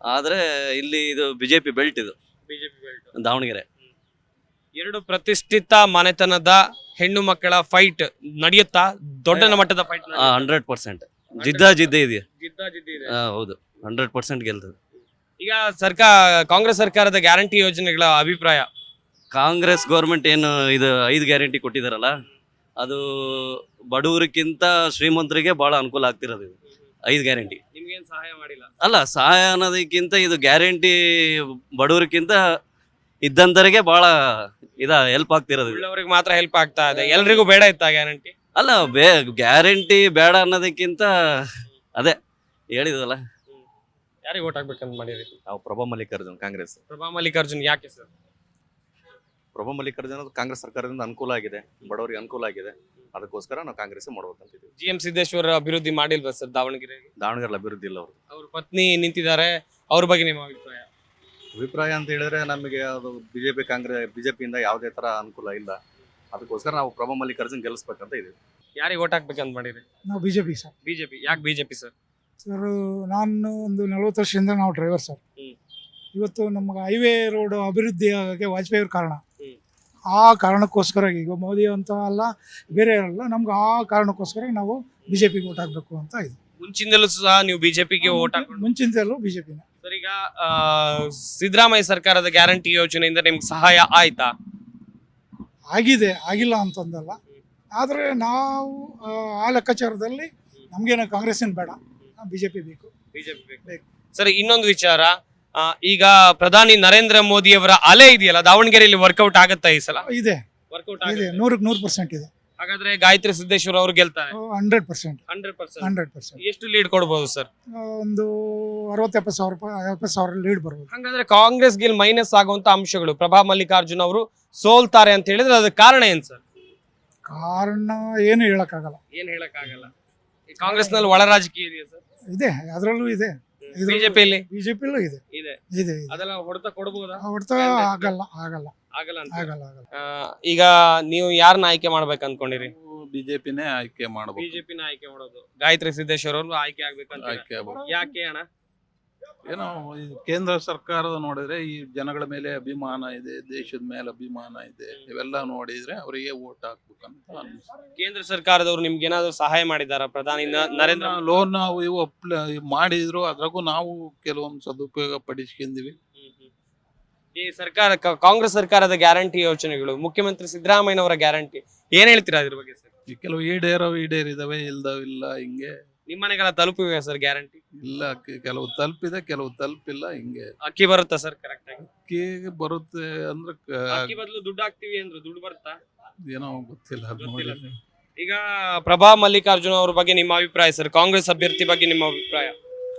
ಆದ್ರೆ ಇಲ್ಲಿ ಇದು ಬಿಜೆಪಿ ಬೆಲ್ಟ್ ಇದು. ಬಿಜೆಪಿ ದಾವಣಗೆರೆ. ಎರಡು ಪ್ರತಿಷ್ಠಿತ ಮನೆತನದ ಹೆಣ್ಣು ಮಕ್ಕಳ ಫೈಟ್ ನಡೆಯುತ್ತಾ? ದೊಡ್ಡ ಮಟ್ಟದ ಫೈಟ್ ಹಂಡ್ರೆಡ್ ಪರ್ಸೆಂಟ್ ಜಿದ್ದ ಜಿದ್ದೆ ಇದೆಯಾ? ಆ, ಹೌದು. ಹಂಡ್ರೆಡ್ ಪರ್ಸೆಂಟ್ ಗೆಲ್ತದೆ. ಈಗ ಸರ್ಕಾರ ಕಾಂಗ್ರೆಸ್ ಸರ್ಕಾರದ ಗ್ಯಾರಂಟಿ ಯೋಜನೆಗಳ ಅಭಿಪ್ರಾಯ. ಕಾಂಗ್ರೆಸ್ ಗೌರ್ಮೆಂಟ್ ಏನು ಇದು ಐದು ಗ್ಯಾರಂಟಿ ಕೊಟ್ಟಿದಾರಲ್ಲ ಅದು ಬಡವರಿಗಿಂತ ಶ್ರೀಮಂತರಿಗೆ ಬಹಳ ಅನುಕೂಲ ಆಗ್ತಿರೋದು ಇದು. ಐದು ಗ್ಯಾರಂಟಿ ನಿಮ್ಗೇನು ಸಹಾಯ ಮಾಡಿಲ್ಲ? ಅಲ್ಲ ಸಹಾಯ ಅನ್ನೋದಕ್ಕಿಂತ ಇದು ಗ್ಯಾರಂಟಿ ಬಡವರಿಗಿಂತ ಇದ್ದಂತರಿಗೆ ಬಹಳ ಇದ ಹೆಲ್ಪ್ ಆಗ್ತಿರೋದು ಇದು. ಉಳ್ಳವರಿಗೆ ಮಾತ್ರ ಹೆಲ್ಪ್ ಆಗ್ತಾ ಇದೆ. ಎಲ್ರಿಗೂ ಬೇಡ ಇತ್ತ ಗ್ಯಾರಂಟಿ ಅಲ್ಲ ಬೇ ಗ್ಯಾರಂಟಿ ಬೇಡ ಅನ್ನೋದಕ್ಕಿಂತ ಅದೇ ಹೇಳಿದಲ್ಲ ಯಾರಿಗೆ ಓಟ್ ಹಾಕ್ಬೇಕಂತ ಮಾಡಿರಿ ನಾವು ಪ್ರಭಾ ಮಲ್ಲಿಕಾರ್ಜುನ್ ಕಾಂಗ್ರೆಸ್. ಪ್ರಭಾ ಮಲ್ಲಿಕಾರ್ಜುನ್ ಯಾಕೆ ಸರ್? ಪ್ರಭಾ ಮಲ್ಲಿಕಾರ್ಜುನ ಅದು ಕಾಂಗ್ರೆಸ್ ಸರ್ಕಾರದಿಂದ ಅನುಕೂಲ ಆಗಿದೆ ಬಡವರಿಗೆ ಅನುಕೂಲ ಆಗಿದೆ. ಅದಕ್ಕೋಸ್ಕರ ನಾವು ಕಾಂಗ್ರೆಸ್ ಮಾಡ್ಬೇಕಂತಿದ್ದೀವಿ ಜಿ ಎಂ ಸಿದ್ದೇಶ್ವರ ಅಭಿವೃದ್ಧಿ ಮಾಡಿಲ್ವಾ ಸರ್ ದಾವಣಗೆರೆ? ದಾವಣಗೆರೆ ಅಭಿವೃದ್ಧಿ ಇಲ್ಲ ಅವರು ಅವ್ರ ಪತ್ನಿ ನಿಂತಿದ್ದಾರೆ ಅವ್ರ ಬಗ್ಗೆ ನಿಮ್ಮ ಅಭಿಪ್ರಾಯ? ಅಭಿಪ್ರಾಯ ಅಂತ ಹೇಳಿದ್ರೆ ನಮಗೆ ಅದು ಬಿಜೆಪಿ ಕಾಂಗ್ರೆಸ್ ಬಿಜೆಪಿಯಿಂದ ಯಾವುದೇ ತರ ಅನುಕೂಲ ಇಲ್ಲ. ಅದಕ್ಕೋಸ್ಕರ ನಾವು ಪ್ರಭು ಮಲ್ಲಿಕಾರ್ಜುನ್ ಗೆಲ್ಲಿಸ್ಬೇಕಂತ ಇದೀವಿ ಯಾರಿಗೆ ಓಟ್ ಹಾಕ್ಬೇಕಂತ ಮಾಡಿದ್ರಿ ನಾವು B J P sir. BJP ಯಾಕೆ ಬಿಜೆಪಿ ಸರ್? ಸರ್ ನಾನು ಒಂದು ನಲ್ವತ್ತು ವರ್ಷದಿಂದ ನಾವು ಡ್ರೈವರ್ ಸರ್. ಇವತ್ತು ನಮ್ಗೆ ಹೈವೇ ರೋಡ್ ಅಭಿವೃದ್ಧಿ ಆಗೋಕ್ಕೆ ವಾಜಪೇಯಿ ಅವ್ರ ಕಾರಣ. ಆ ಕಾರಣಕ್ಕೋಸ್ಕರ ಈಗ ಮೋದಿ ಅಂತ ಅಲ್ಲ ಬೇರೆ ಅಲ್ಲ ನಮ್ಗೆ ಆ ಕಾರಣಕ್ಕೋಸ್ಕರ ನಾವು ಬಿ ಜೆ ಪಿಗೆ ಓಟ್ ಹಾಕಬೇಕು ಅಂತ ಇದೆ. ಮುಂಚಿಂದಲೂ ಸಹ ನೀವು ಬಿಜೆಪಿಗೆ ಓಟ್ ಹಾಕೊಂಡು ಮುಂಚಿಂದಲೂ ಬಿ ಜೆ ಪಿನ ಸರ್ ಈಗ ಆ, ಸಿದ್ದರಾಮಯ್ಯ ಸರ್ಕಾರದ ಗ್ಯಾರಂಟಿ ಯೋಜನೆಯಿಂದ ನಿಮ್ಗೆ ಸಹಾಯ ಆಯ್ತಾ? ಆಗಿದೆ ಆಗಿಲ್ಲ ಅಂತಂದಲ್ಲ. ಆದರೆ ನಾವು ಆ, ಆ ಲೆಕ್ಕಾಚಾರದಲ್ಲಿ ನಮಗೇನು ಕಾಂಗ್ರೆಸ್ಸಿನ ಬೇಡ ಬಿ ಜೆ ಪಿ ಬೇಕು. ಬಿಜೆಪಿ ಬೇಕು. ಸರ್ ಇನ್ನೊಂದು ವಿಚಾರ. ಈಗ ಪ್ರಧಾನಿ ನರೇಂದ್ರ ಮೋದಿ ಅವರ ಅಲೆ ಇದೆಯಲ್ಲ ದಾವಣಗೆರೆಯಲ್ಲಿ ವರ್ಕೌಟ್ ಆಗುತ್ತಾ ಈ ಸಲ? ಇದೆ. ವರ್ಕೌಟ್ ಇದೆ. ನೂರಕ್ಕೆ ನೂರು ಪರ್ಸೆಂಟ್ ಇದೆ. ಹಾಗಾದ್ರೆ ಗಾಯತ್ರಿ ಸಿದ್ದೇಶ್ವರ ಅವರು ಗೆಲ್ತಾರೆ? Hundred percent hundred percent hundred percent ಎಷ್ಟು ಲೀಡ್ ಕೊಡ್ಬೋದು ಸರ್ ಒಂದು ಅರವತ್ತು ಎಪ್ಪತ್ತು ಸಾವಿರ ರೂಪಾಯಿ ಎಪ್ಪತ್ತು ಸಾವಿರ ಲೀಡ್ ಬರ್ಬೋದು. ಹಾಗಾದ್ರೆ ಕಾಂಗ್ರೆಸ್ ಗೆಲ್ ಮೈನಸ್ ಆಗುವಂತ ಅಂಶಗಳು. ಪ್ರಭಾ ಮಲ್ಲಿಕಾರ್ಜುನ್ ಅವರು ಸೋಲ್ತಾರೆ ಅಂತ ಹೇಳಿದ್ರೆ ಅದಕ್ಕೆ ಕಾರಣ ಏನ್ ಸರ್ ಕಾರಣ ಏನು ಹೇಳಕ್ಕಾಗಲ್ಲ. ಏನ್ ಹೇಳಕ್ ಆಗಲ್ಲ ಕಾಂಗ್ರೆಸ್ನಲ್ಲಿ ಒಳ ರಾಜಕೀಯ ಇದೆಯಾ ಸರ್ ಇದೆ ಅದರಲ್ಲೂ ಇದೆ. ಬಿಜೆಪಿಯಲ್ಲಿ? ಬಿಜೆಪಿಲೂ ಇದೆ. ಇದೆ. ಇದೆ ಇದೆ. ಅದೆಲ್ಲ ಹೊಡೆತ ಕೊಡಬಹುದಾ ಹೊಡ್ತಾ ಆಗಲ್ಲ ಆಗಲ್ಲ ಆಗಲ್ಲ. ಅಂತ. ಆಗಲ್ಲ ಆಗಲ್ಲ. ಆ, ಈಗ ನೀವು ಯಾರನ್ನ ಆಯ್ಕೆ ಮಾಡ್ಬೇಕು ಅನ್ಕೊಂಡಿರಿ? ಬಿಜೆಪಿನೇ ಆಯ್ಕೆ ಮಾಡಬೇಕು. ಬಿಜೆಪಿನ ಆಯ್ಕೆ ಮಾಡೋದು. ಗಾಯತ್ರಿ ಸಿದ್ದೇಶ್ವರ ಅವರು ಆಯ್ಕೆ ಆಗ್ಬೇಕಂತ ಆಯ್ಕೆ ಆಗ್ಬೇಕು. ಯಾಕೆ ಅಣ್ಣ? ಏನೋ ಕೇಂದ್ರ ಸರ್ಕಾರದ ನೋಡಿದ್ರೆ ಈ ಜನಗಳ ಮೇಲೆ ಅಭಿಮಾನ ಇದೆ ದೇಶದ ಮೇಲೆ ಅಭಿಮಾನ ಇದೆ ಇವೆಲ್ಲ ನೋಡಿದ್ರೆ ಅವರಿಗೆ ಓಟ್ ಹಾಕ್ಬೇಕಂತ ಅನ್ಸುತ್ತೆ ಕೇಂದ್ರ ಸರ್ಕಾರದವರು ನಿಮ್ಗೆ ಏನಾದ್ರು ಸಹಾಯ ಮಾಡಿದಾರ ಪ್ರಧಾನಿ ನ- ನರೇಂದ್ರ ಮೋದಿ? ಲೋನ್ ನಾವು ಇವು ಅಪ್ಲ- ಮಾಡಿದ್ರು ಅದ್ರಾಗೂ ನಾವು ಕೆಲವೊಂದು ಸದುಪಯೋಗ ಪಡಿಸ್ಕೊಂಡಿವಿ. ಈ ಸರ್ಕಾರ ಕ- ಕಾಂಗ್ರೆಸ್ ಸರ್ಕಾರದ ಗ್ಯಾರಂಟಿ ಯೋಜನೆಗಳು ಮುಖ್ಯಮಂತ್ರಿ ಸಿದ್ದರಾಮಯ್ಯನವರ ಗ್ಯಾರಂಟಿ ಏನ್ ಹೇಳ್ತೀರಾ ಅದ್ರ ಬಗ್ಗೆ ಸರ್? ಕೆಲವು ಈಡೇರೋ ಈಡೇರಿದಾವೆ ಇಲ್ದವಿಲ್ಲ ಹಿಂಗೆ. ನಿಮ್ಮ ಮನೆಗಳ ತಲುಪಿವೆ ಸರ್ ಗ್ಯಾರಂಟಿ ಇಲ್ಲ ಅಕ್ಕಿ ಕೆಲವು ತಲುಪಿದೆ ಕೆಲವು ತಲುಪಿಲ್ಲ ಹಿಂಗೆ. ಅಕ್ಕಿ ಬರುತ್ತಾ ಸರ್ ಕರೆಕ್ಟ್ ಆಗಿ? ಅಕ್ಕಿ ಬರುತ್ತೆ ಅಂದ್ರೆ ಕ- ಅಕ್ಕಿ ಬದಲು ದುಡ್ಡು ಹಾಕ್ತಿವಿ ಅಂದ್ರೆ ದುಡ್ಡು ಬರುತ್ತಾ? ಏನೋ ಗೊತ್ತಿಲ್ಲ ಅದ್ ಗೊತ್ತಿಲ್ಲ ನೋಡಿ ಈಗ ಪ್ರಭಾ ಮಲ್ಲಿಕಾರ್ಜುನ ಅವ್ರ ಬಗ್ಗೆ ನಿಮ್ಮ ಅಭಿಪ್ರಾಯ ಸರ್ ಕಾಂಗ್ರೆಸ್ ಅಭ್ಯರ್ಥಿ ಬಗ್ಗೆ ನಿಮ್ಮ ಅಭಿಪ್ರಾಯ?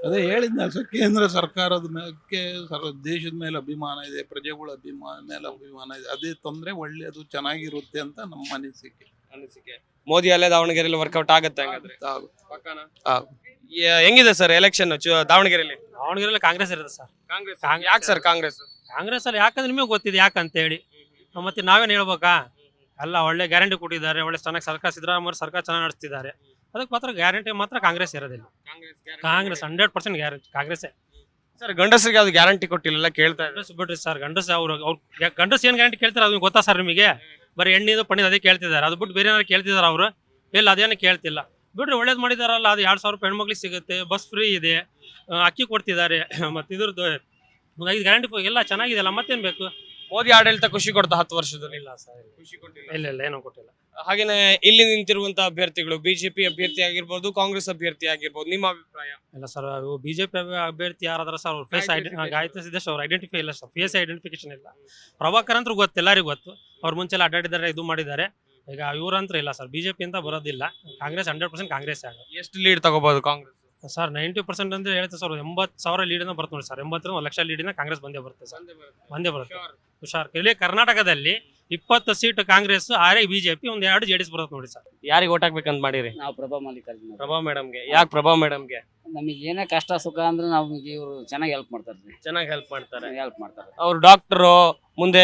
ಅದೇ ಹೇಳಿದ್ನ ಸರ್ ಕೇಂದ್ರ ಸರ್ಕಾರದ ಮೇಲೆ ಸರ್ ದೇಶದ ಮೇಲೆ ಅಭಿಮಾನ ಇದೆ ಪ್ರಜೆಗಳ ಅಭಿಮಾನ ಮೇಲೆ ಅಭಿಮಾನ ಇದೆ ಅದೇ ತೊಂದ್ರೆ ಒಳ್ಳೇದು ಚೆನ್ನಾಗಿರುತ್ತೆ ಅಂತ ನಮ್ಮ ಅನಿಸಿಕೆ. ಅನಿಸಿಕೆ ಮೋದಿ ಅಲ್ಲೇ ದಾವಣಗೆರೆಯಲ್ಲಿ ವರ್ಕೌಟ್ ಆಗತ್ತೆ ಹಂಗಾದ್ರೆ. ಪಕ್ಕಾನ? ಯ- ಹೆಂಗಿದೆ ಸರ್ ಎಲೆಕ್ಷನ್ ದಾವಣಗೆರೆಯಲ್ಲಿ ದಾವಣಗೆರೆಯಲ್ಲಿ ಕಾಂಗ್ರೆಸ್ ಇರುತ್ತೆ ಸರ್ ಕಾಂಗ್ರೆಸ್? ಯಾಕೆ ಸರ್ ಕಾಂಗ್ರೆಸ್? ಕಾಂಗ್ರೆಸ್ ಅಲ್ಲಿ ಯಾಕಂದ್ರೆ ನಿಮಗೆ ಗೊತ್ತಿದೆ ಯಾಕಂತ ಹೇಳಿ ಮತ್ತೆ ನಾವೇನು ಹೇಳ್ಬೇಕಾ? ಎಲ್ಲ ಒಳ್ಳೆ ಗ್ಯಾರಂಟಿ ಕೊಟ್ಟಿದ್ದಾರೆ ಒಳ್ಳೆ ಚೆನ್ನಾಗಿ ಸರ್ಕಾರ ಸಿದ್ದರಾಮಯ್ಯ ಸರ್ಕಾರ ಚೆನ್ನಾಗಿ ನಡೆಸ್ತಿದ್ದಾರೆ. ಅದಕ್ಕೆ ಮಾತ್ರ ಗ್ಯಾರಂಟಿ ಮಾತ್ರ ಕಾಂಗ್ರೆಸ್ ಇರೋದಿಲ್ಲ. Congress hundred percent guarantee Congress sir ಗಂಡಸರಿಗೆ ಅದು ಗ್ಯಾರಂಟಿ ಕೊಟ್ಟಿಲ್ಲ ಕೇಳ್ತಾ ಇದ್ದಾರೆ. ಗಂಡಸ್ ಬಿಡ್ರಿ ಸರ್ ಗಂಡಸ ಅವ್ರು ಅವ್ರು ಗಂಡಸ್ ಏನು ಗ್ಯಾರಂಟಿ ಕೇಳ್ತಾರೆ ಅದು ಗೊತ್ತಾ ಸರ್ ನಿಮಗೆ? ಬರೀ ಎಣ್ಣೆದು ಪಣ್ಣಿದು ಅದೇ ಕೇಳ್ತಿದ್ದಾರೆ. ಅದು ಬಿಟ್ಟು ಬೇರೆ ಏನಾದ್ರು ಕೇಳ್ತಿದ್ದಾರೆ ಅವರು? ಇಲ್ಲ ಅದೇನು ಕೇಳ್ತಿಲ್ಲ. ಬಿಡ್ರಿ ಒಳ್ಳೇದು ಮಾಡಿದಾರಲ್ಲ ಅದು ಎರಡು ಸಾವಿರ ರೂಪಾಯಿ ಹೆಣ್ಮಕ್ಳಿಗೆ ಸಿಗುತ್ತೆ ಬಸ್ ಫ್ರೀ ಇದೆ ಅಕ್ಕಿ ಕೊಡ್ತಿದ್ದಾರೆ ಮತ್ತು ಇದ್ರದ್ದು ಐದು ಗ್ಯಾರಂಟಿ ಎಲ್ಲ ಚೆನ್ನಾಗಿದೆಯಲ್ಲ ಮತ್ತೇನು ಬೇಕು? ಮೋದಿ ಆಡಳಿತ ಖುಷಿ ಕೊಡ್ತಾ ಹತ್ತು ವರ್ಷದಲ್ಲಿ? ಇಲ್ಲ ಸರ್ ಖುಷಿ ಕೊಟ್ಟಿಲ್ಲ ಇಲ್ಲ ಇಲ್ಲ ಏನೂ ಕೊಟ್ಟಿಲ್ಲ. ಹಾಗೇನೆ ಇಲ್ಲಿ ನಿಂತಿರುವಂತಹ ಅಭ್ಯರ್ಥಿಗಳು ಬಿಜೆಪಿ ಅಭ್ಯರ್ಥಿ ಆಗಿರ್ಬೋದು ಕಾಂಗ್ರೆಸ್ ಅಭ್ಯರ್ಥಿ ಆಗಿರ್ಬೋದು ನಿಮ್ಮ ಅಭಿಪ್ರಾಯ? ಇಲ್ಲ ಸರ್ ಬಿಜೆಪಿ ಅಭ್ಯರ್ಥಿ ಯಾರಾದ್ರ ಸರ್ ಅವ್ರ ಫೇಸ್ ಗಾಯತ್ರಿ ಸಿದ್ದೇಶ್ ಅವ್ರು ಐಡೆಂಟಿಫೈ ಇಲ್ಲ ಸರ್ ಫೇಸ್ ಐಡೆಂಟಿಫಿಕೇಶನ್ ಇಲ್ಲ. ಪ್ರಭಾಕರ್ ಅಂತ ಗೊತ್ತು ಎಲ್ಲರಿಗೂ ಗೊತ್ತು. ಅವ್ರ ಮುಂಚೆಲ್ಲ ಅಡ್ಡಾಡಿದ್ದಾರೆ ಇದು ಮಾಡಿದ್ದಾರೆ. ಈಗ ಇವ್ರಂತ್ರ ಇಲ್ಲ ಸರ್ ಬಿಜೆಪಿ ಅಂತ ಬರೋದಿಲ್ಲ. ಕಾಂಗ್ರೆಸ್ ಹಂಡ್ರೆಡ್ ಪರ್ಸೆಂಟ್ ಕಾಂಗ್ರೆಸ್ ಆಗ ಎಷ್ಟು ಲೀಡ್ ತಗೋಬಹುದು ಕಾಂಗ್ರೆಸ್? ಸರ್ ನೈಂಟಿ ಪರ್ಸೆಂಟ್ ಅಂದ್ರೆ ಹೇಳ್ತಾರೆ ಸರ್ ಎಂಬತ್ತು ಸಾವಿರ ಲೀಡಿನ ಬರುತ್ತೆ ನೋಡಿ ಸರ್ ಎಂಬತ್ತರಿಂದ ಒಂದು ಲಕ್ಷ ಲೀಡಿನ ಕಾಂಗ್ರೆಸ್ ಬಂದೇ ಬರುತ್ತೆ ಸರ್. ಬಂದೇ ಬರುತ್ತೆ. ಹುಷಾರ್. ಇಲ್ಲಿ ಕರ್ನಾಟಕದಲ್ಲಿ ಇಪ್ಪತ್ತು ಸೀಟ್ ಕಾಂಗ್ರೆಸ್ ಆರೇ ಬಿಜೆಪಿ ಒಂದ್ ಎರಡು ಜೆಡಿಎಸ್ ಬರುತ್ತೆ ನೋಡಿ ಸರ್. ಯಾರಿಗೆ ಓಟ್ ಹಾಕ್ಬೇಕಂತ ಮಾಡಿರಿ? ನಾವು ಪ್ರಭಾ ಮಲ್ಲಿಕಾರ್ಜುನ ಪ್ರಭಾ ಮೇಡಮ್ಗೆ. ಯಾಕೆ ಪ್ರಭಾ ಮೇಡಮ್ಗೆ? ನಮಗೆ ಏನೇ ಕಷ್ಟ ಸುಖ ಅಂದ್ರೆ ನಮಗೆ ಇವರು ಚೆನ್ನಾಗಿ ಹೆಲ್ಪ್ ಮಾಡ್ತಾರೆ ರೀ. ಚೆನ್ನಾಗಿ ಹೆಲ್ಪ್ ಮಾಡ್ತಾರೆ. ಹೆಲ್ಪ್ ಮಾಡ್ತಾರೆ. ಅವ್ರು ಡಾಕ್ಟರು ಮುಂದೆ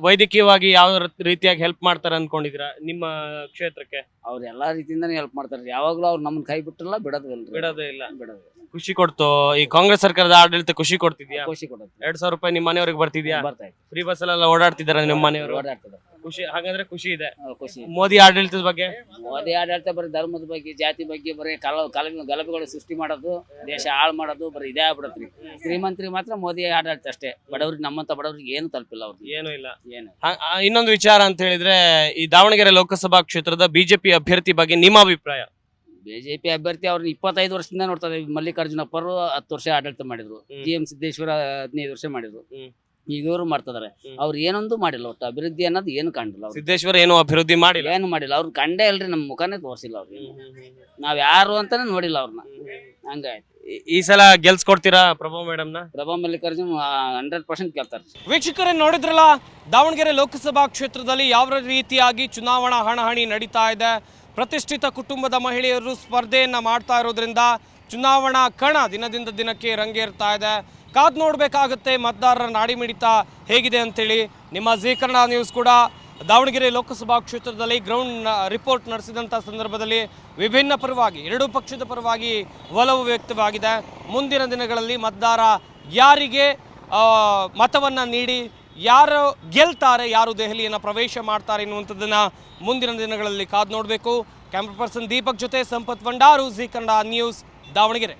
ವೈದ್ಯಕೀಯವಾಗಿ ಯಾವ ರೀತಿಯಾಗಿ ಹೆಲ್ಪ್ ಮಾಡ್ತಾರೆ ಅನ್ಕೊಂಡಿದ್ರ ನಿಮ್ಮ ಕ್ಷೇತ್ರಕ್ಕೆ? ಅವ್ರು ಎಲ್ಲಾ ರೀತಿಯಿಂದನೆ ಹೆಲ್ಪ್ ಮಾಡ್ತಾರೆ ಯಾವಾಗಲೂ ಅವ್ರು ನಮ್ಮನ್ನ ಕೈ ಬಿಟ್ಟಿಲ್ಲ ಬಿಡೋದು ಇಲ್ಲ ಬಿಡೋದೇ ಇಲ್ಲ. ಬಿಡೋದು ಖುಷಿ ಕೊಡ್ತು. ಈ ಕಾಂಗ್ರೆಸ್ ಸರ್ಕಾರದ ಆಡಳಿತ ಖುಷಿ ಕೊಡ್ತಿದ್ಯಾ? ಖುಷಿ ಕೊಡುತ್ತೆ. ಎರಡ್ ಸಾವಿರ ರೂಪಾಯಿ ನಿಮ್ಮ ಮನೆಯವ್ರಿಗೆ ಬರ್ತಿದ್ಯಾ? ಬರ್ತಾ ಫ್ರೀ ಬಸ್ ಎಲ್ಲ ಓಡಾಡ್ತಿದಾರೆ ನಿಮ್ಮ ಮನೆಯವರು? ಓಡಾಡ್ತದೆ ಖುಷಿ ಹಾಗಾದ್ರೆ ಖುಷಿ ಇದೆ. ಖುಷಿ ಮೋದಿ ಆಡಳಿತದ ಬಗ್ಗೆ? ಮೋದಿ ಆಡಳಿತ ಬರೀ ಧರ್ಮದ ಬಗ್ಗೆ ಜಾತಿ ಬಗ್ಗೆ ಬರೀ ಕಲ ಕಲ ಗಲಭೆಗಳು ಸೃಷ್ಟಿ ಮಾಡೋದು ದೇಶ ಹಾಳು ಮಾಡೋದು ಬರೀ ಇದೇ ಆಗ್ಬಿಡತ್ರಿ. ಶ್ರೀಮಂತರಿಗೆ ಮಾತ್ರ ಮೋದಿ ಆಡಳಿತ ಅಷ್ಟೇ. ಬಡವ್ರಿಗೆ ನಮ್ಮಂತ ಬಡವ್ರಿಗೆ ಏನು ತಲುಪಿಲ್ಲ ಅವ್ರಿಗೆ ಏನೂ ಇಲ್ಲ. ಏನು ಇನ್ನೊಂದು ವಿಚಾರ ಅಂತ ಹೇಳಿದ್ರೆ ಈ ದಾವಣಗೆರೆ ಲೋಕಸಭಾ ಕ್ಷೇತ್ರದ ಬಿಜೆಪಿ ಅಭ್ಯರ್ಥಿ ಬಗ್ಗೆ ನಿಮ್ಮ ಅಭಿಪ್ರಾಯ? ಬಿಜೆಪಿ ಅಭ್ಯರ್ಥಿ ಅವ್ರನ್ನ ಇಪ್ಪತ್ತೈದು ವರ್ಷದಿಂದ ನೋಡ್ತಾ ಇದ್ದೀವಿ. ಮಲ್ಲಿಕಾರ್ಜುನಪ್ಪರು ಹತ್ತು ವರ್ಷ ಆಡಳಿತ ಮಾಡಿದ್ರು. ಜಿ ಎಂ ಸಿದ್ದೇಶ್ವರ ಹದಿನೈದು ವರ್ಷ ಮಾಡಿದ್ರು. ಈಗ ಇವರು ಮಾಡ್ತಿದಾರೆ ಅವ್ರು ಏನೊಂದು ಮಾಡಿಲ್ಲ ಒಟ್ಟು ಅಭಿವೃದ್ಧಿ ಅನ್ನೋದು ಏನು ಕಂಡಿಲ್ಲ ಅವ್ರು. ಸಿದ್ದೇಶ್ವರ ಏನು ಅಭಿವೃದ್ಧಿ ಮಾಡಿಲ್ಲ? ಏನು ಮಾಡಿಲ್ಲ ಅವ್ರು ಕಂಡೇ ಇಲ್ರಿ ನಮ್ಮ ಮುಖನೇ ತೋರಿಸಿಲ್ಲ ಅವ್ರಿಗೆ ನಾವ್ ಯಾರು ಅಂತಾನೆ ನೋಡಿಲ್ಲ ಅವ್ರನ್ನ ಹಂಗ ಈ- ಈ ಸಲ ಗೆಲ್ಸ್ಕೊಡ್ತೀರಾ ಪ್ರಭಾ ಮೇಡಮ್ನ ಪ್ರಭಾ ಮಲ್ಲಿಕಾರ್ಜುನ್ ಹಂಡ್ರೆಡ್ ಪರ್ಸೆಂಟ್ ಕೇಳ್ತಾರೆ ವೀಕ್ಷಕರೇ ನೋಡಿದ್ರಲ್ಲ ದಾವಣಗೆರೆ ಲೋಕಸಭಾ ಕ್ಷೇತ್ರದಲ್ಲಿ ಯಾವ ರೀತಿಯಾಗಿ ಚುನಾವಣಾ ಹಣಹಣಿ ನಡೀತಾ ಇದೆ ಪ್ರತಿಷ್ಠಿತ ಕುಟುಂಬದ ಮಹಿಳೆಯರು ಸ್ಪರ್ಧೆಯನ್ನ ಮಾಡ್ತಾ ಇರೋದ್ರಿಂದ ಚುನಾವಣಾ ಕಣ ದಿನದಿಂದ ದಿನಕ್ಕೆ ರಂಗೇರ್ತಾ ಇದೆ. ಕಾದ್ ನೋಡಬೇಕಾಗುತ್ತೆ, ಮತದಾರರ ನಾಡಿ ಮಿಡಿತ ಹೇಗಿದೆ ಅಂತೇಳಿ. ನಿಮ್ಮ ಝೀ ಕನ್ನಡ ನ್ಯೂಸ್ ಕೂಡ ದಾವಣಗೆರೆ ಲೋಕಸಭಾ ಕ್ಷೇತ್ರದಲ್ಲಿ ಗ್ರೌಂಡ್ ರಿಪೋರ್ಟ್ ನಡೆಸಿದಂಥ ಸಂದರ್ಭದಲ್ಲಿ ವಿಭಿನ್ನ ಪರವಾಗಿ, ಎರಡೂ ಪಕ್ಷದ ಪರವಾಗಿ ಒಲವು ವ್ಯಕ್ತವಾಗಿದೆ. ಮುಂದಿನ ದಿನಗಳಲ್ಲಿ ಮತದಾರ ಯಾರಿಗೆ ಮತವನ್ನು ಮತವನ್ನ ನೀಡಿ, ಯಾರು ಗೆಲ್ತಾರೆ, ಯಾರು ದೆಹಲಿಯನ್ನು ಪ್ರವೇಶ ಮಾಡ್ತಾರೆ ಎನ್ನುವಂಥದ್ದನ್ನ ಮುಂದಿನ ದಿನಗಳಲ್ಲಿ ಕಾದು ನೋಡಬೇಕು. ಕ್ಯಾಮ್ರಾ ಪರ್ಸನ್ ದೀಪಕ್ ಜೊತೆ ಸಂಪತ್ ಭಂಡಾರು, ಜಿ ಕನ್ನಡ ನ್ಯೂಸ್, ದಾವಣಗೆರೆ.